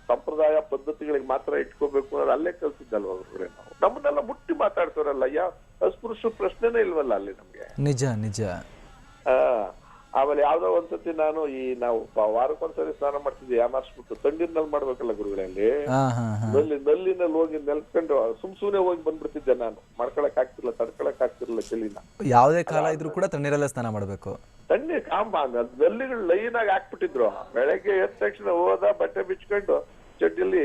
ಸಂಪ್ರದಾಯ ಪದ್ಧತಿಗಳಿಗೆ ಮಾತ್ರ ಇಟ್ಕೋಬೇಕು ಅನ್ನೋದು ಅಲ್ಲೇ ಕಲ್ಸಿದ್ದಲ್ವ ಅವ್ರೆ ನಾವು? ನಮ್ಮನ್ನೆಲ್ಲ ಮುಟ್ಟಿ ಮಾತಾಡ್ತಾರಲ್ಲ ಅಯ್ಯ? ಅಸ್ಪೃಶ್ಯ ಪ್ರಶ್ನೆನೇ ಇಲ್ವಲ್ಲ ಅಲ್ಲಿ ನಮ್ಗೆ? ನಿಜ ನಿಜ. ಆ, ಆಮೇಲೆ ಯಾವ್ದೋ ಒಂದ್ಸತಿ ನಾನು ಈ ನಾವು ವಾರಕ್ಕೊಂದ್ಸರಿ ಸ್ನಾನ ಮಾಡ್ತಿದ್ದೆ ಯಾಮಾರಿಸ್ಬಿಟ್ಟು ತಣ್ಣೀರ್ನಲ್ಲಿ ಮಾಡ್ಬೇಕಲ್ಲ ಗುರುಗಳಲ್ಲಿ? ನಲ್ಲಿ ನಲ್ಲಿನಲ್ಲಿ ಹೋಗಿ ನೆಲ್ಕೊಂಡು ಸುಮ್ ಸುಮ್ನೆ ಹೋಗಿ ಬಂದ್ಬಿಡ್ತಿದ್ದೆ ನಾನು. ಮಾಡ್ಕೊಳಕ್ ಆಗ್ತಿಲ್ಲ ತಡ್ಕೊಳಕ್ ಆಗ್ತಿರ್ಲಿಲ್ಲ ಚಳಿನ. ಯಾವುದೇ ಕಾಲ ಇದ್ರೂ ಕೂಡ ತಣ್ಣೀರಲ್ಲೇ ಸ್ನಾನ ಮಾಡಬೇಕು. ತಣ್ಣಿ ಕಾಂಬ ನಲ್ಲಿಗಳು ಲೈನ್ ಆಗಿ ಹಾಕ್ಬಿಟ್ಟಿದ್ರು. ಬೆಳಗ್ಗೆ ಎದ್ದ ತಕ್ಷಣ ಹೋದ ಬಟ್ಟೆ ಬಿಚ್ಕೊಂಡು ಚಡ್ಡಿಲಿ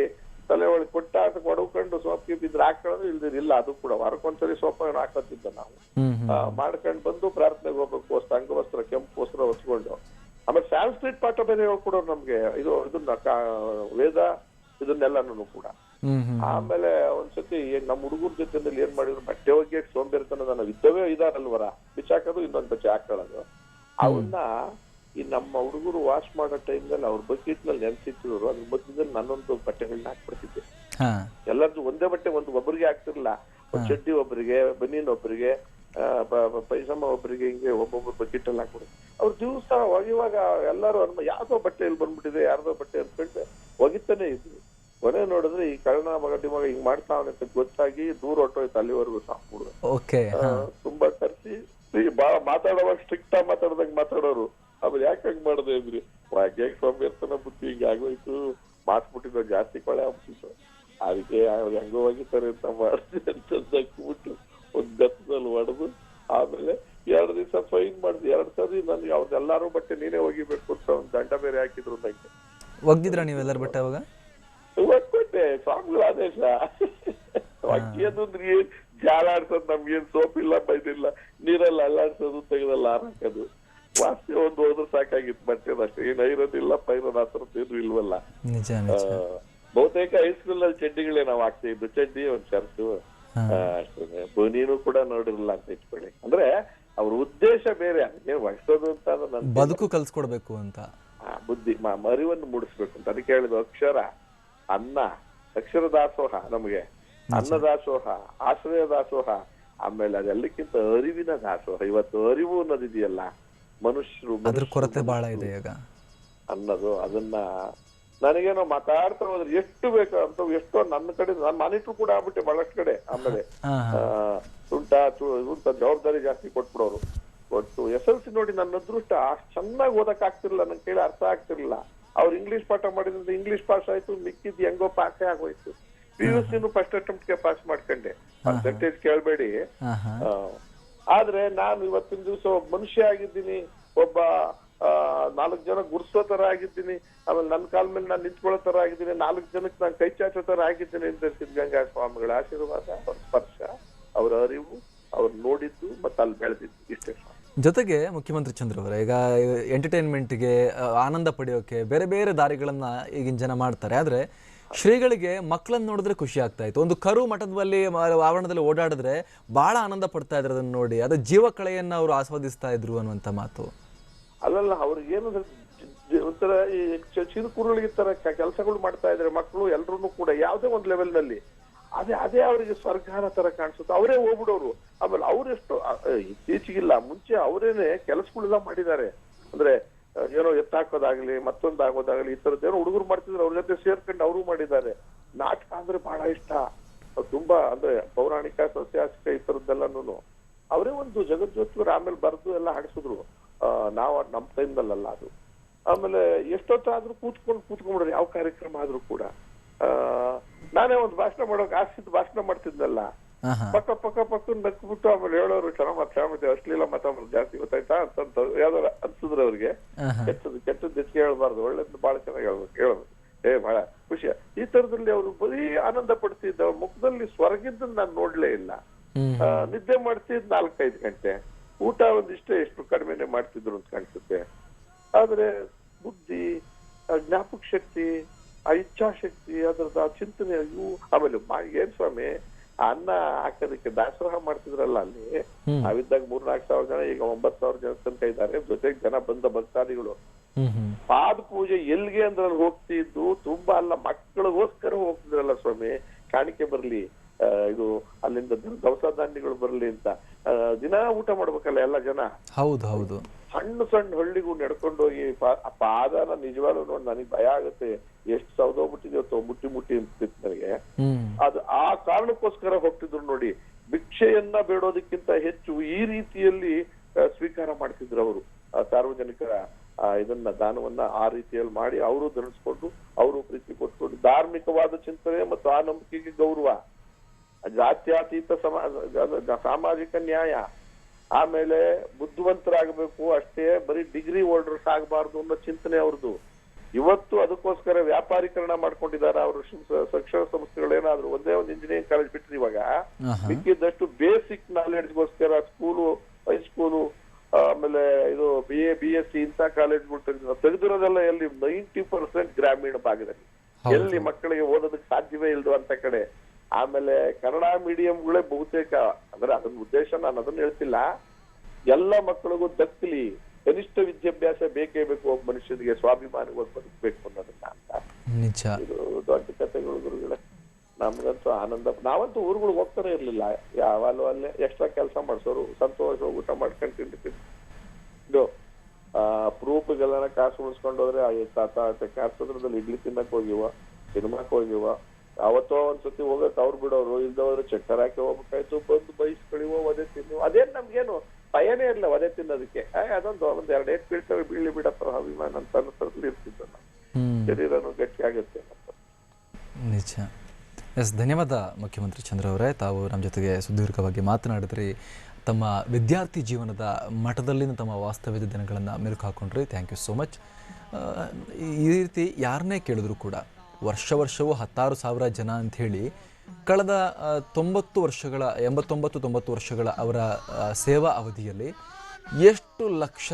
ತಲೆ ಒಳಗೆ ಕೊಟ್ಟ ಅದಕ್ಕೆ ಹೊಡ್ಕೊಂಡು ಸೋಪ್ ಬಿದ್ರೆ ಹಾಕೊಳ್ಳೋದು ಇಲ್ದಿರಿಲ್ಲ ಅದು ಕೂಡ ವಾರಕ್ಕೊಂದ್ಸರಿ ಸೋಪ್ ಹಾಕೋತಿದ್ದ ನಾವು. ಮಾಡ್ಕೊಂಡು ಬಂದು ಪ್ರಾರ್ಥನೆಗೆ ಹೋಗ್ಬೇಕು ವಸ್ತ್ರ ಅಂಗವಸ್ತ್ರ ಕೆಂಪು ವಸ್ತ್ರ ಹೊಚ್ಕೊಂಡು ಆಮೇಲೆ ಸ್ಯಾನ್ಸ್ಕ್ರಿಟ್ ಪಾಠ ಬೇರೆ ಹೇಳ್ಕೊಡೋರು ನಮ್ಗೆ ಇದು ಇದನ್ನ ವೇದ ಇದನ್ನೆಲ್ಲನೂ ಕೂಡ. ಆಮೇಲೆ ಒಂದ್ಸತಿ ಏನ್ ನಮ್ಮ ಹುಡುಗರ ಜೊತೆನಲ್ಲಿ ಏನ್ ಮಾಡಿದ್ರು ಬಟ್ಟೆ ಹೋಗಿ ಸೋಂಬೇರಿತನ ನನ್ನ ಇದ್ದವೇ ಇದಾರಲ್ವರ ಬಿಚ್ಚಾಕೋದು ಇನ್ನೊಂದ್ ಬಚ್ಚೆ ಹಾಕೊಳ್ಳೋದು. ಅವನ್ನ ಈ ನಮ್ಮ ಹುಡುಗರು ವಾಶ್ ಮಾಡೋ ಟೈಮ್ನಲ್ಲಿ ಅವ್ರ ಬಕೆಟ್ನಲ್ಲಿ ನೆನ್ಸಿಟ್ಟಿದ್ರು ಅದ್ರ ಮಧ್ಯದಲ್ಲಿ ನನ್ನೊಂದು ಬಟ್ಟೆಗಳನ್ನ ಹಾಕ್ಬಿಡ್ತಿದ್ದೆ. ಎಲ್ಲರದ್ದು ಒಂದೇ ಬಟ್ಟೆ ಒಂದು ಒಬ್ಬರಿಗೆ ಹಾಕ್ತಿರ್ಲಿಲ್ಲ. ಚಡ್ಡಿ ಒಬ್ಬರಿಗೆ ಬನೀನ್ ಒಬ್ಬರಿಗೆ ಪೈಸಮ್ಮ ಒಬ್ಬರಿಗೆ ಹಿಂಗೆ ಒಬ್ಬೊಬ್ಬರು ಬಕೆಟ್ ಅಲ್ಲಿ ಹಾಕ್ಬಿಡುದು ಅವ್ರ ದಿವಸ ಒಗೆಯುವಾಗ ಎಲ್ಲರೂ ಅನ್ಮ ಯಾವ್ದೋ ಬಟ್ಟೆ ಇಲ್ಲಿ ಬಂದ್ಬಿಟ್ಟಿದೆ ಯಾರ್ದೋ ಬಟ್ಟೆ ಅನ್ಕೊಂಡು ಒಗಿತಾನೆ ಇದ್ವಿ. ಕೊನೆ ನೋಡಿದ್ರೆ ಈ ಕರ್ಣ ಮಗಡಿ ಮಗ ಹಿಂಗ್ ಮಾಡ್ತಾವನೆ ಅಂತ ಗೊತ್ತಾಗಿ ದೂರ ಹೊಟ್ಟೋಯ್ತು ಅಲ್ಲಿವರೆಗೂ ಸಾಕ್ಬಿಡುದು ತುಂಬಾ ಕರ್ಸಿ ಬಾಳ ಮಾತಾಡೋವಾಗ ಸ್ಟ್ರಿಕ್ಟ್ ಆಗಿ ಮಾತಾಡ್ದಂಗ್ ಮಾತಾಡೋರು. ಆಮೇಲೆ ಯಾಕೆ ಹಂಗ್ ಮಾಡ್ದೆ ಅಂದ್ರಿ? ಯಾಕೆ ಇರ್ತಾನ ಬುದ್ಧಿ ಹಿಂಗ ಆಗೋಯ್ತು. ಮಾಸ್ಬಿಟ್ಟಿದ್ದು ಜಾಸ್ತಿ ಕೊಳೆ ಆಗ್ಬಿಟ್ಟಿತ್ತು ಅದಕ್ಕೆ ಹೆಂಗೋ ಒಗಿತಾರೆ ಅಂತ ಮಾಡಿದೆ ಅಂತ ದಕ್ಬಿಟ್ಟು ಒಂದ್ ಗತ್ತದಲ್ಲಿ ಹೊಡೆದು ಆಮೇಲೆ ಎರಡು ದಿವಸ ಫೈನ್ ಮಾಡಿದ್ವಿ ಎರಡ್ ಸರಿ ನನ್ಗೆ ಅವ್ರದ್ದೆಲ್ಲಾರು ಬಟ್ಟೆ ನೀನೇ ಹೋಗಿಬೇಕು ಅಂತ ಒಂದ್ ದಂಡ ಬೇರೆ ಹಾಕಿದ್ರು ನಂಗೆ. ಒಗ್ದಿದ್ರ ನೀವೆಲ್ಲರ ಬಟ್ಟೆ ಅವಾಗ? ಒಗ್ಬಿಟ್ಟೆ ಸ್ವಾಮಿಗಳ ಆದೇಶ. ಅಕ್ಕಿ ಅಂದ್ರೆ ಏನ್? ಜಾಲ ಆಡ್ಸೋದು ನಮ್ಗೇನ್ ಸೋಪ್ ಇಲ್ಲ ಬೈದಿಲ್ಲ. ನೀರಲ್ಲಿ ಅಲ್ಲಾಡ್ಸೋದು ತೆಗೆದಲ್ಲ ಹಾಕೋದು ವಾಸನೆ ಒಂದು ಹೋದ್ರೆ ಸಾಕಾಗಿತ್ತು ಬಟ್ಟೆ ಅಷ್ಟೇ ಏನ್ ಐರೋದಿಲ್ಲ ಪೈರ ಆ ಥರದ್ದು ಏನು ಇಲ್ವಲ್ಲ. ನಿಜ ಬಹುತೇಕ ಹೈಸ್ಕೂಲ್ ಅಲ್ಲಿ ಚಡ್ಡಿಗಳೇ ನಾವು ಹಾಕ್ತಾ ಇದ್ದು. ಚಡ್ಡಿ ಒಂದ್ ಶರ್ಟು ಅಷ್ಟೇ. ಬನೀನು ಕೂಡ ನೋಡಿರಲ್ಲ ಅಂತ ಇಟ್ಕೊಳ್ಳಿ. ಅಂದ್ರೆ ಅವ್ರ ಉದ್ದೇಶ ಬೇರೆ. ಏನ್ ವಹಿಸೋದು ಅಂತ ಅಂದ್ರೆ ನನ್ ಬದುಕು ಕಲ್ಸ್ಕೊಡ್ಬೇಕು ಅಂತ. ಬುದ್ಧಿ ಮ- ಮರಿವನ್ನು ಮೂಡಿಸ್ಬೇಕು ಅಂತ. ಅದಕ್ಕೆ ಹೇಳಿದ ಅಕ್ಷರ ಅನ್ನ ಅಕ್ಷರ ದಾಸೋಹ ನಮಗೆ. ಅನ್ನ ದಾಸೋಹ ಆಶ್ರಯ ದಾಸೋಹ ಆಮೇಲೆ ಅದೆಲ್ಲಕ್ಕಿಂತ ಅರಿವಿನ ದಾಸೋಹ. ಇವತ್ತು ಅರಿವು ಅನ್ನೋದಿದೆಯಲ್ಲ. ಮನುಷ್ಯರು ಅದ್ರ ಕೊರತೆ ಬಹಳ ಇದೆ ಈಗ. ಅನ್ನೋದು ಅದನ್ನ ನನಗೇನೋ ಮಾತಾಡ್ತಾ ಹೋದ್ರೆ ಎಷ್ಟು ಬೇಕು ಅಂತ ಎಷ್ಟೋ ನನ್ನ ಕಡೆ ನಾನು ಮಾನಿಟ್ರು ಕೂಡ ಆಗ್ಬಿಟ್ಟೆ ಬಹಳಷ್ಟು ಕಡೆ. ಆಮೇಲೆ ಸುಂಟ ತುಂಟ ತು- ಜವಾಬ್ದಾರಿ ಜಾಸ್ತಿ ಕೊಟ್ಬಿಡೋರು. ಒಟ್ಟು ಎಸ್ ಎಲ್ ಸಿ ನೋಡಿ ನನ್ನ ಅದೃಷ್ಟ ಅಷ್ಟು ಚೆನ್ನಾಗಿ ಓದಕ್ ಆಗ್ತಿರ್ಲಿಲ್ಲ ನನ್ ಕೇಳಿ ಅರ್ಥ ಆಗ್ತಿರ್ಲಿಲ್ಲ. ಅವ್ರು ಇಂಗ್ಲಿಷ್ ಪಾಠ ಮಾಡಿದ್ರಿಂದ ಇಂಗ್ಲಿಷ್ ಪಾಸ್ ಆಯ್ತು ಮಿಕ್ಕಿದ್ದು ಹೆಂಗೋ ಪಾಸೇ ಆಗೋಯ್ತು. ಪಿ ಯು ಸಿನೂ ಫಸ್ಟ್ ಅಟೆಂಪ್ಟ್ಗೆ ಪಾಸ್ ಮಾಡ್ಕೊಂಡೆ. ಪರ್ಸೆಂಟೇಜ್ ಕೇಳಬೇಡಿ. ಆದ್ರೆ ನಾನು ಇವತ್ತಿನ ದಿವಸ ಒಬ್ಬ ಮನುಷ್ಯ ಆಗಿದ್ದೀನಿ, ಒಬ್ಬ ನಾಲ್ಕು ಜನ ಗುರ್ಸೋ ತರ ಆಗಿದ್ದೀನಿ, ಆಮೇಲೆ ನನ್ನ ಕಾಲ ಮೇಲೆ ನಾನು ನಿಂತ್ಕೊಳ್ಳೋ ತರ ಆಗಿದ್ದೀನಿ, ನಾಲ್ಕು ಜನಕ್ಕೆ ನಾನು ಕೈ ಚಾಚೋ ತರ ಆಗಿದ್ದೀನಿ ಅಂತ ಸಿದ್ಧಗಂಗಾ ಸ್ವಾಮಿಗಳ ಆಶೀರ್ವಾದ, ಅವ್ರ ಸ್ಪರ್ಶ, ಅವರ ಅರಿವು, ಅವ್ರು ನೋಡಿದ್ದು ಮತ್ತೆ ಅಲ್ಲಿ ಬೆಳೆದಿದ್ದು. ಇಷ್ಟೇ ಜೊತೆಗೆ ಮುಖ್ಯಮಂತ್ರಿ ಚಂದ್ರ ಈಗ ಈಗ ಎಂಟರ್ಟೈನ್ಮೆಂಟ್ಗೆ ಆನಂದ ಪಡೆಯೋಕೆ ಬೇರೆ ಬೇರೆ ದಾರಿಗಳನ್ನ ಈಗಿನ ಜನ ಮಾಡ್ತಾರೆ. ಆದ್ರೆ ಶ್ರೀಗಳಿಗೆ ಮಕ್ಕಳನ್ನ ನೋಡಿದ್ರೆ ಖುಷಿ ಆಗ್ತಾ ಇತ್ತು. ಒಂದು ಕರು ಮಠದಲ್ಲಿ ಆವರಣದಲ್ಲಿ ಓಡಾಡಿದ್ರೆ ಬಹಳ ಆನಂದ ಪಡ್ತಾ ಇದ್ರು ಅದನ್ನ ನೋಡಿ. ಅದು ಜೀವ ಕಳೆಯನ್ನ ಅವರು ಆಸ್ವಾದಿಸ್ತಾ ಇದ್ರು ಅನ್ನುವಂತ ಮಾತು. ಅಲ್ಲಲ್ಲ, ಅವ್ರಿಗೆ ಏನು ಒಂಥರ ಈ ಚಿರುಕುರುಳಿಗೆ ತರ ಕೆಲಸಗಳು ಮಾಡ್ತಾ ಇದ್ರೆ ಮಕ್ಕಳು ಎಲ್ರು ಕೂಡ ಯಾವುದೇ ಒಂದು ಲೆವೆಲ್ನಲ್ಲಿ ಅದೇ ಅದೇ ಅವರಿಗೆ ಸ್ವರ್ಗಾನ ತರ ಕಾಣಿಸುತ್ತೆ. ಅವರೇ ಹೋಗ್ಬಿಡೋರು. ಆಮೇಲೆ ಅವ್ರೆಷ್ಟು ಇತ್ತೀಚೆಗಿಲ್ಲ, ಮುಂಚೆ ಅವರೇನೆ ಕೆಲಸಗಳೆಲ್ಲ ಮಾಡಿದ್ದಾರೆ. ಅಂದ್ರೆ ಏನೋ ಎತ್ತಾಕೋದಾಗ್ಲಿ ಮತ್ತೊಂದಾಗೋದಾಗ್ಲಿ ಈ ತರದ್ದು ಏನೋ ಹುಡುಗರು ಮಾಡ್ತಿದ್ರು, ಅವ್ರ ಜೊತೆ ಸೇರ್ಕೊಂಡು ಅವರು ಮಾಡಿದ್ದಾರೆ. ನಾಟಕ ಅಂದ್ರೆ ಬಹಳ ಇಷ್ಟ. ತುಂಬಾ, ಅಂದ್ರೆ ಪೌರಾಣಿಕ, ಸಸ್ಯಾಸಿಕ ಈ ತರದ್ದೆಲ್ಲನೂ ಅವರೇ ಒಂದು ಜಗಜ್ಯೋತಿಯವರು ಆಮೇಲೆ ಬರೆದು ಎಲ್ಲ ಹಾಡಿಸಿದ್ರು ನಾವು ನಮ್ಮ ಟೈಮ್ನಲ್ಲ ಅದು. ಆಮೇಲೆ ಎಷ್ಟೊತ್ತಾದ್ರೂ ಕೂತ್ಕೊಂಡು ಕೂತ್ಕೊಂಡ್ಬಿಡ್ರಿ ಯಾವ ಕಾರ್ಯಕ್ರಮ ಆದ್ರೂ ಕೂಡ. ನಾನೇ ಒಂದು ಭಾಷಣ ಮಾಡೋಕೆ ಆಸಿದ್ ಭಾಷಣ ಮಾಡ್ತಿದ್ನಲ್ಲ. ಪಕ್ಕ ಪಕ್ಕ ಪಕ್ಕ ನಕ್ಬಿಟ್ಟು ಆಮೇಲೆ ಹೇಳೋರು ಚೆನ್ನಾಗ್ ಮಾತಾಡ್ಬಿಟ್ಟು ಅಶ್ಲೀಲ ಮಾತಾಡೋದು ಜಾಸ್ತಿ ಗೊತ್ತಾಯ್ತಾ? ಅಂತ ಯಾವ್ದಾರ ಅನ್ಸಿದ್ರು ಅವ್ರಿಗೆ ಕೆಟ್ಟದ್ದು ಕೆಟ್ಟದ್ದು ಹೆಚ್ಚಿಗೆ ಹೇಳ್ಬಾರ್ದು. ಒಳ್ಳೇದು ಬಹಳ ಚೆನ್ನಾಗಿ ಹೇಳ್ಬೇಕು ಹೇಳ್ಬೇಕು. ಏ ಬಹಳ ಖುಷಿ. ಈ ತರದಲ್ಲಿ ಅವರು ಬರೀ ಆನಂದ ಪಡ್ತಿದ್ದ ಅವ್ರ ಮುಖದಲ್ಲಿ ಸ್ವರ್ಗಿದ್ದನ್ನ ನಾನು ನೋಡ್ಲೇ ಇಲ್ಲ. ನಿದ್ದೆ ಮಾಡ್ತಿದ್ ನಾಲ್ಕೈದು ಗಂಟೆ. ಊಟ ಒಂದಿಷ್ಟೇ ಎಷ್ಟು ಕಡಿಮೆನೆ ಮಾಡ್ತಿದ್ರು ಅಂತ ಕಾಣಿಸುತ್ತೆ. ಆದ್ರೆ ಬುದ್ಧಿ ಜ್ಞಾಪಕ ಶಕ್ತಿ ಆ ಇಚ್ಛಾಶಕ್ತಿ ಅದ್ರದ ಚಿಂತನೆ ಇವು ಆಮೇಲೆ ಏನ್ ಸ್ವಾಮಿ? ಅನ್ನ ಹಾಕೋದಕ್ಕೆ ದಾಸೋಹ ಮಾಡ್ತಿದ್ರಲ್ಲ ಅಲ್ಲಿ ಅವಿದ್ದಾಗ ನಾವಿದ್ದಾಗ ಮೂರ್ ನಾಲ್ಕು ಸಾವಿರ ಜನ ಈಗ ಒಂಬತ್ ಸಾವಿರ ಜನ ತನಕ ಇದ್ದಾರೆ. ಜೊತೆಗೆ ಜನ ಬಂದ ಭಕ್ತಾದಿಗಳು ಪಾದ ಪೂಜೆ ಎಲ್ಲಿಗೆ ಅಂದ್ರೆ ಅಲ್ಲಿ ಹೋಗ್ತಿದ್ದು? ತುಂಬಾ ಅಲ್ಲ ಮಕ್ಕಳಿಗೋಸ್ಕರ ಹೋಗ್ತಿದ್ರಲ್ಲ ಸ್ವಾಮಿ ಕಾಣಿಕೆ ಬರ್ಲಿ. ಇದು ಅಲ್ಲಿಂದ ದವಸ ಧಾನ್ಯಗಳು ಬರಲಿ ಅಂತ. ದಿನ ಊಟ ಮಾಡ್ಬೇಕಲ್ಲ ಎಲ್ಲ ಜನ? ಹೌದು ಹೌದು. ಸಣ್ಣ ಸಣ್ಣ ಹಳ್ಳಿಗೂ ನಡ್ಕೊಂಡು ಹೋಗಿ ಪಾ- ಆ ಪಾದನ ನಿಜವಾಗ್ಲೂ ನೋಡಿ ನನಗೆ ಭಯ ಆಗುತ್ತೆ. ಎಷ್ಟು ಸೌದೋಗ್ಬಿಟ್ಟಿದ್ಯೋ ಮುಟ್ಟಿ ಮುಟ್ಟಿ ಅನ್ಸ್ತಿತ್ತು ನನಗೆ. ಅದು ಆ ಕಾರಣಕ್ಕೋಸ್ಕರ ಹೋಗ್ತಿದ್ರು ನೋಡಿ. ಭಿಕ್ಷೆಯನ್ನ ಬೇಡೋದಕ್ಕಿಂತ ಹೆಚ್ಚು ಈ ರೀತಿಯಲ್ಲಿ ಸ್ವೀಕಾರ ಮಾಡ್ತಿದ್ರು ಅವರು. ಸಾರ್ವಜನಿಕರ ಇದನ್ನ ದಾನವನ್ನ ಆ ರೀತಿಯಲ್ಲಿ ಮಾಡಿ ಅವರು ಧರಿಸ್ಕೊಂಡು ಅವರು ಪ್ರೀತಿ ಕೊಟ್ಕೊಂಡು ಧಾರ್ಮಿಕವಾದ ಚಿಂತನೆ ಮತ್ತು ಆ ನಂಬಿಕೆಗೆ ಗೌರವ. ಜಾತ್ಯತೀತ ಸಮಾಜ ಸಾಮಾಜಿಕ ನ್ಯಾಯ. ಆಮೇಲೆ ಬುದ್ಧಿವಂತರಾಗಬೇಕು ಅಷ್ಟೇ ಬರೀ ಡಿಗ್ರಿ ಹೋಲ್ಡರ್ಸ್ ಆಗಬಾರ್ದು ಅನ್ನೋ ಚಿಂತನೆ ಅವ್ರದ್ದು. ಇವತ್ತು ಅದಕ್ಕೋಸ್ಕರ ವ್ಯಾಪಾರೀಕರಣ ಮಾಡ್ಕೊಂಡಿದ್ದಾರೆ ಅವರು ಶಿಕ್ಷಣ ಸಂಸ್ಥೆಗಳೇನಾದ್ರು ಒಂದೇ ಒಂದು ಇಂಜಿನಿಯರಿಂಗ್ ಕಾಲೇಜ್ ಬಿಟ್ಟರೆ ಇವಾಗ. ಮಿಕ್ಕಿದ್ದಷ್ಟು ಬೇಸಿಕ್ ನಾಲೆಡ್ಜ್ಗೋಸ್ಕರ ಸ್ಕೂಲು ಹೈಸ್ಕೂಲು ಆಮೇಲೆ ಇದು B A B S C ಇಂಥ ಕಾಲೇಜ್ಗಳು ತೆಗೆದ ತೆಗೆದಿರೋದೆಲ್ಲ ಎಲ್ಲಿ? ನೈಂಟಿ ಪರ್ಸೆಂಟ್ ಗ್ರಾಮೀಣ ಭಾಗದಲ್ಲಿ. ಎಲ್ಲಿ ಮಕ್ಕಳಿಗೆ ಓದೋದಕ್ಕೆ ಸಾಧ್ಯವೇ ಇಲ್ದು ಅಂತ ಕಡೆ. ಆಮೇಲೆ ಕನ್ನಡ ಮೀಡಿಯಂಗಳೇ ಬಹುತೇಕ ಅಂದ್ರೆ ಅದನ್ನ ಉದ್ದೇಶ ನಾನು ಅದನ್ನ ಹೇಳ್ತಿಲ್ಲ. ಎಲ್ಲ ಮಕ್ಕಳಿಗೂ ದಕ್ಕಲಿ ಕನಿಷ್ಠ ವಿದ್ಯಾಭ್ಯಾಸ ಬೇಕೇ ಬೇಕು ಒಬ್ಬ ಮನುಷ್ಯನಿಗೆ ಸ್ವಾಭಿಮಾನವಾಗಿ ಬದುಕಬೇಕು ಅನ್ನೋದನ್ನ ಅಂತ. ನಿಜ. ಇದು ದೊಡ್ಡ ಕಥೆಗಳು ಗುರುಗಳೇ. ನಮ್ಗಂತೂ ಆನಂದ. ನಾವಂತೂ ಊರುಗಳಿಗೆ ಹೋಗ್ತಾನೆ ಇರ್ಲಿಲ್ಲ. ಯಾವಾಗಲೂ ಅಲ್ಲೇ ಎಕ್ಸ್ಟ್ರಾ ಕೆಲಸ ಮಾಡಿಸೋರು ಸಂತೋಷ ಊಟ ಮಾಡ್ಕೊಂಡು ತಿಂಡ್ತೀವಿ ಇದು ಆ ಪ್ರೂಫ್ಗೆಲ್ಲ ಕಾಸು ಉಳಿಸ್ಕೊಂಡು ಹೋದ್ರೆ ಆ ತಾತ ಕಾಸು ಇಡ್ಲಿ ತಿನ್ನಕ್ ಹೋಗಿವ ಸಿನಿಮಾಕ್ ಹೋಗಿವ. ಅವತ್ತೋ ಒಂದ್ಸತಿ ಹೋಗಕ್ ಅವ್ರು ಬಿಡೋರು. ಇಲ್ದವ್ರು ಚಕ್ಕರ್ ಹಾಕಿ ಹೋಗ್ಬೇಕಾಯ್ತು. ಬಂದು ಬೈಸ್ಗಳಿವೋ ಒದೆ ತಿನ್ನು. ಅದೇನ್ ನಮ್ಗೇನು ಭಯನೇ ಇರಲಿಲ್ಲ ಒದೆ ತಿನ್ನೋದಕ್ಕೆ. ಅದೊಂದು ಒಂದ್ ಎರಡು ಏಟ್ ಬೀಳ್ತಾವೆ ಬೀಳಿ ಬಿಡಪ್ಪ ಅಭಿಮಾನ ಅಂತ ಅನ್ನೋದ್ರಲ್ಲಿ ಇರ್ತಿದ್ದ ಶರೀರನು ಗಟ್ಟಿ ಆಗುತ್ತೆ ನಿಜ. ಎಸ್ ಧನ್ಯವಾದ ಮುಖ್ಯಮಂತ್ರಿ ಚಂದ್ರ ಅವರೇ. ತಾವು ನಮ್ಮ ಜೊತೆಗೆ ಸುದೀರ್ಘವಾಗಿ ಮಾತನಾಡಿದ್ರಿ. ತಮ್ಮ ವಿದ್ಯಾರ್ಥಿ ಜೀವನದ ಮಠದಲ್ಲಿನ ತಮ್ಮ ವಾಸ್ತವ್ಯದ ದಿನಗಳನ್ನು ಮೆಲುಕು ಹಾಕೊಂಡ್ರಿ. ಥ್ಯಾಂಕ್ ಯು ಸೋ ಮಚ್ ಈ ರೀತಿ ಯಾರನ್ನೇ ಕೇಳಿದ್ರು ಕೂಡ ವರ್ಷ ವರ್ಷವೂ ಹತ್ತಾರು ಸಾವಿರ ಜನ ಅಂಥೇಳಿ ಕಳೆದ ತೊಂಬತ್ತು ವರ್ಷಗಳ, ಎಂಬತ್ತೊಂಬತ್ತು ತೊಂಬತ್ತು ವರ್ಷಗಳ ಅವರ ಸೇವಾ ಅವಧಿಯಲ್ಲಿ ಎಷ್ಟು ಲಕ್ಷ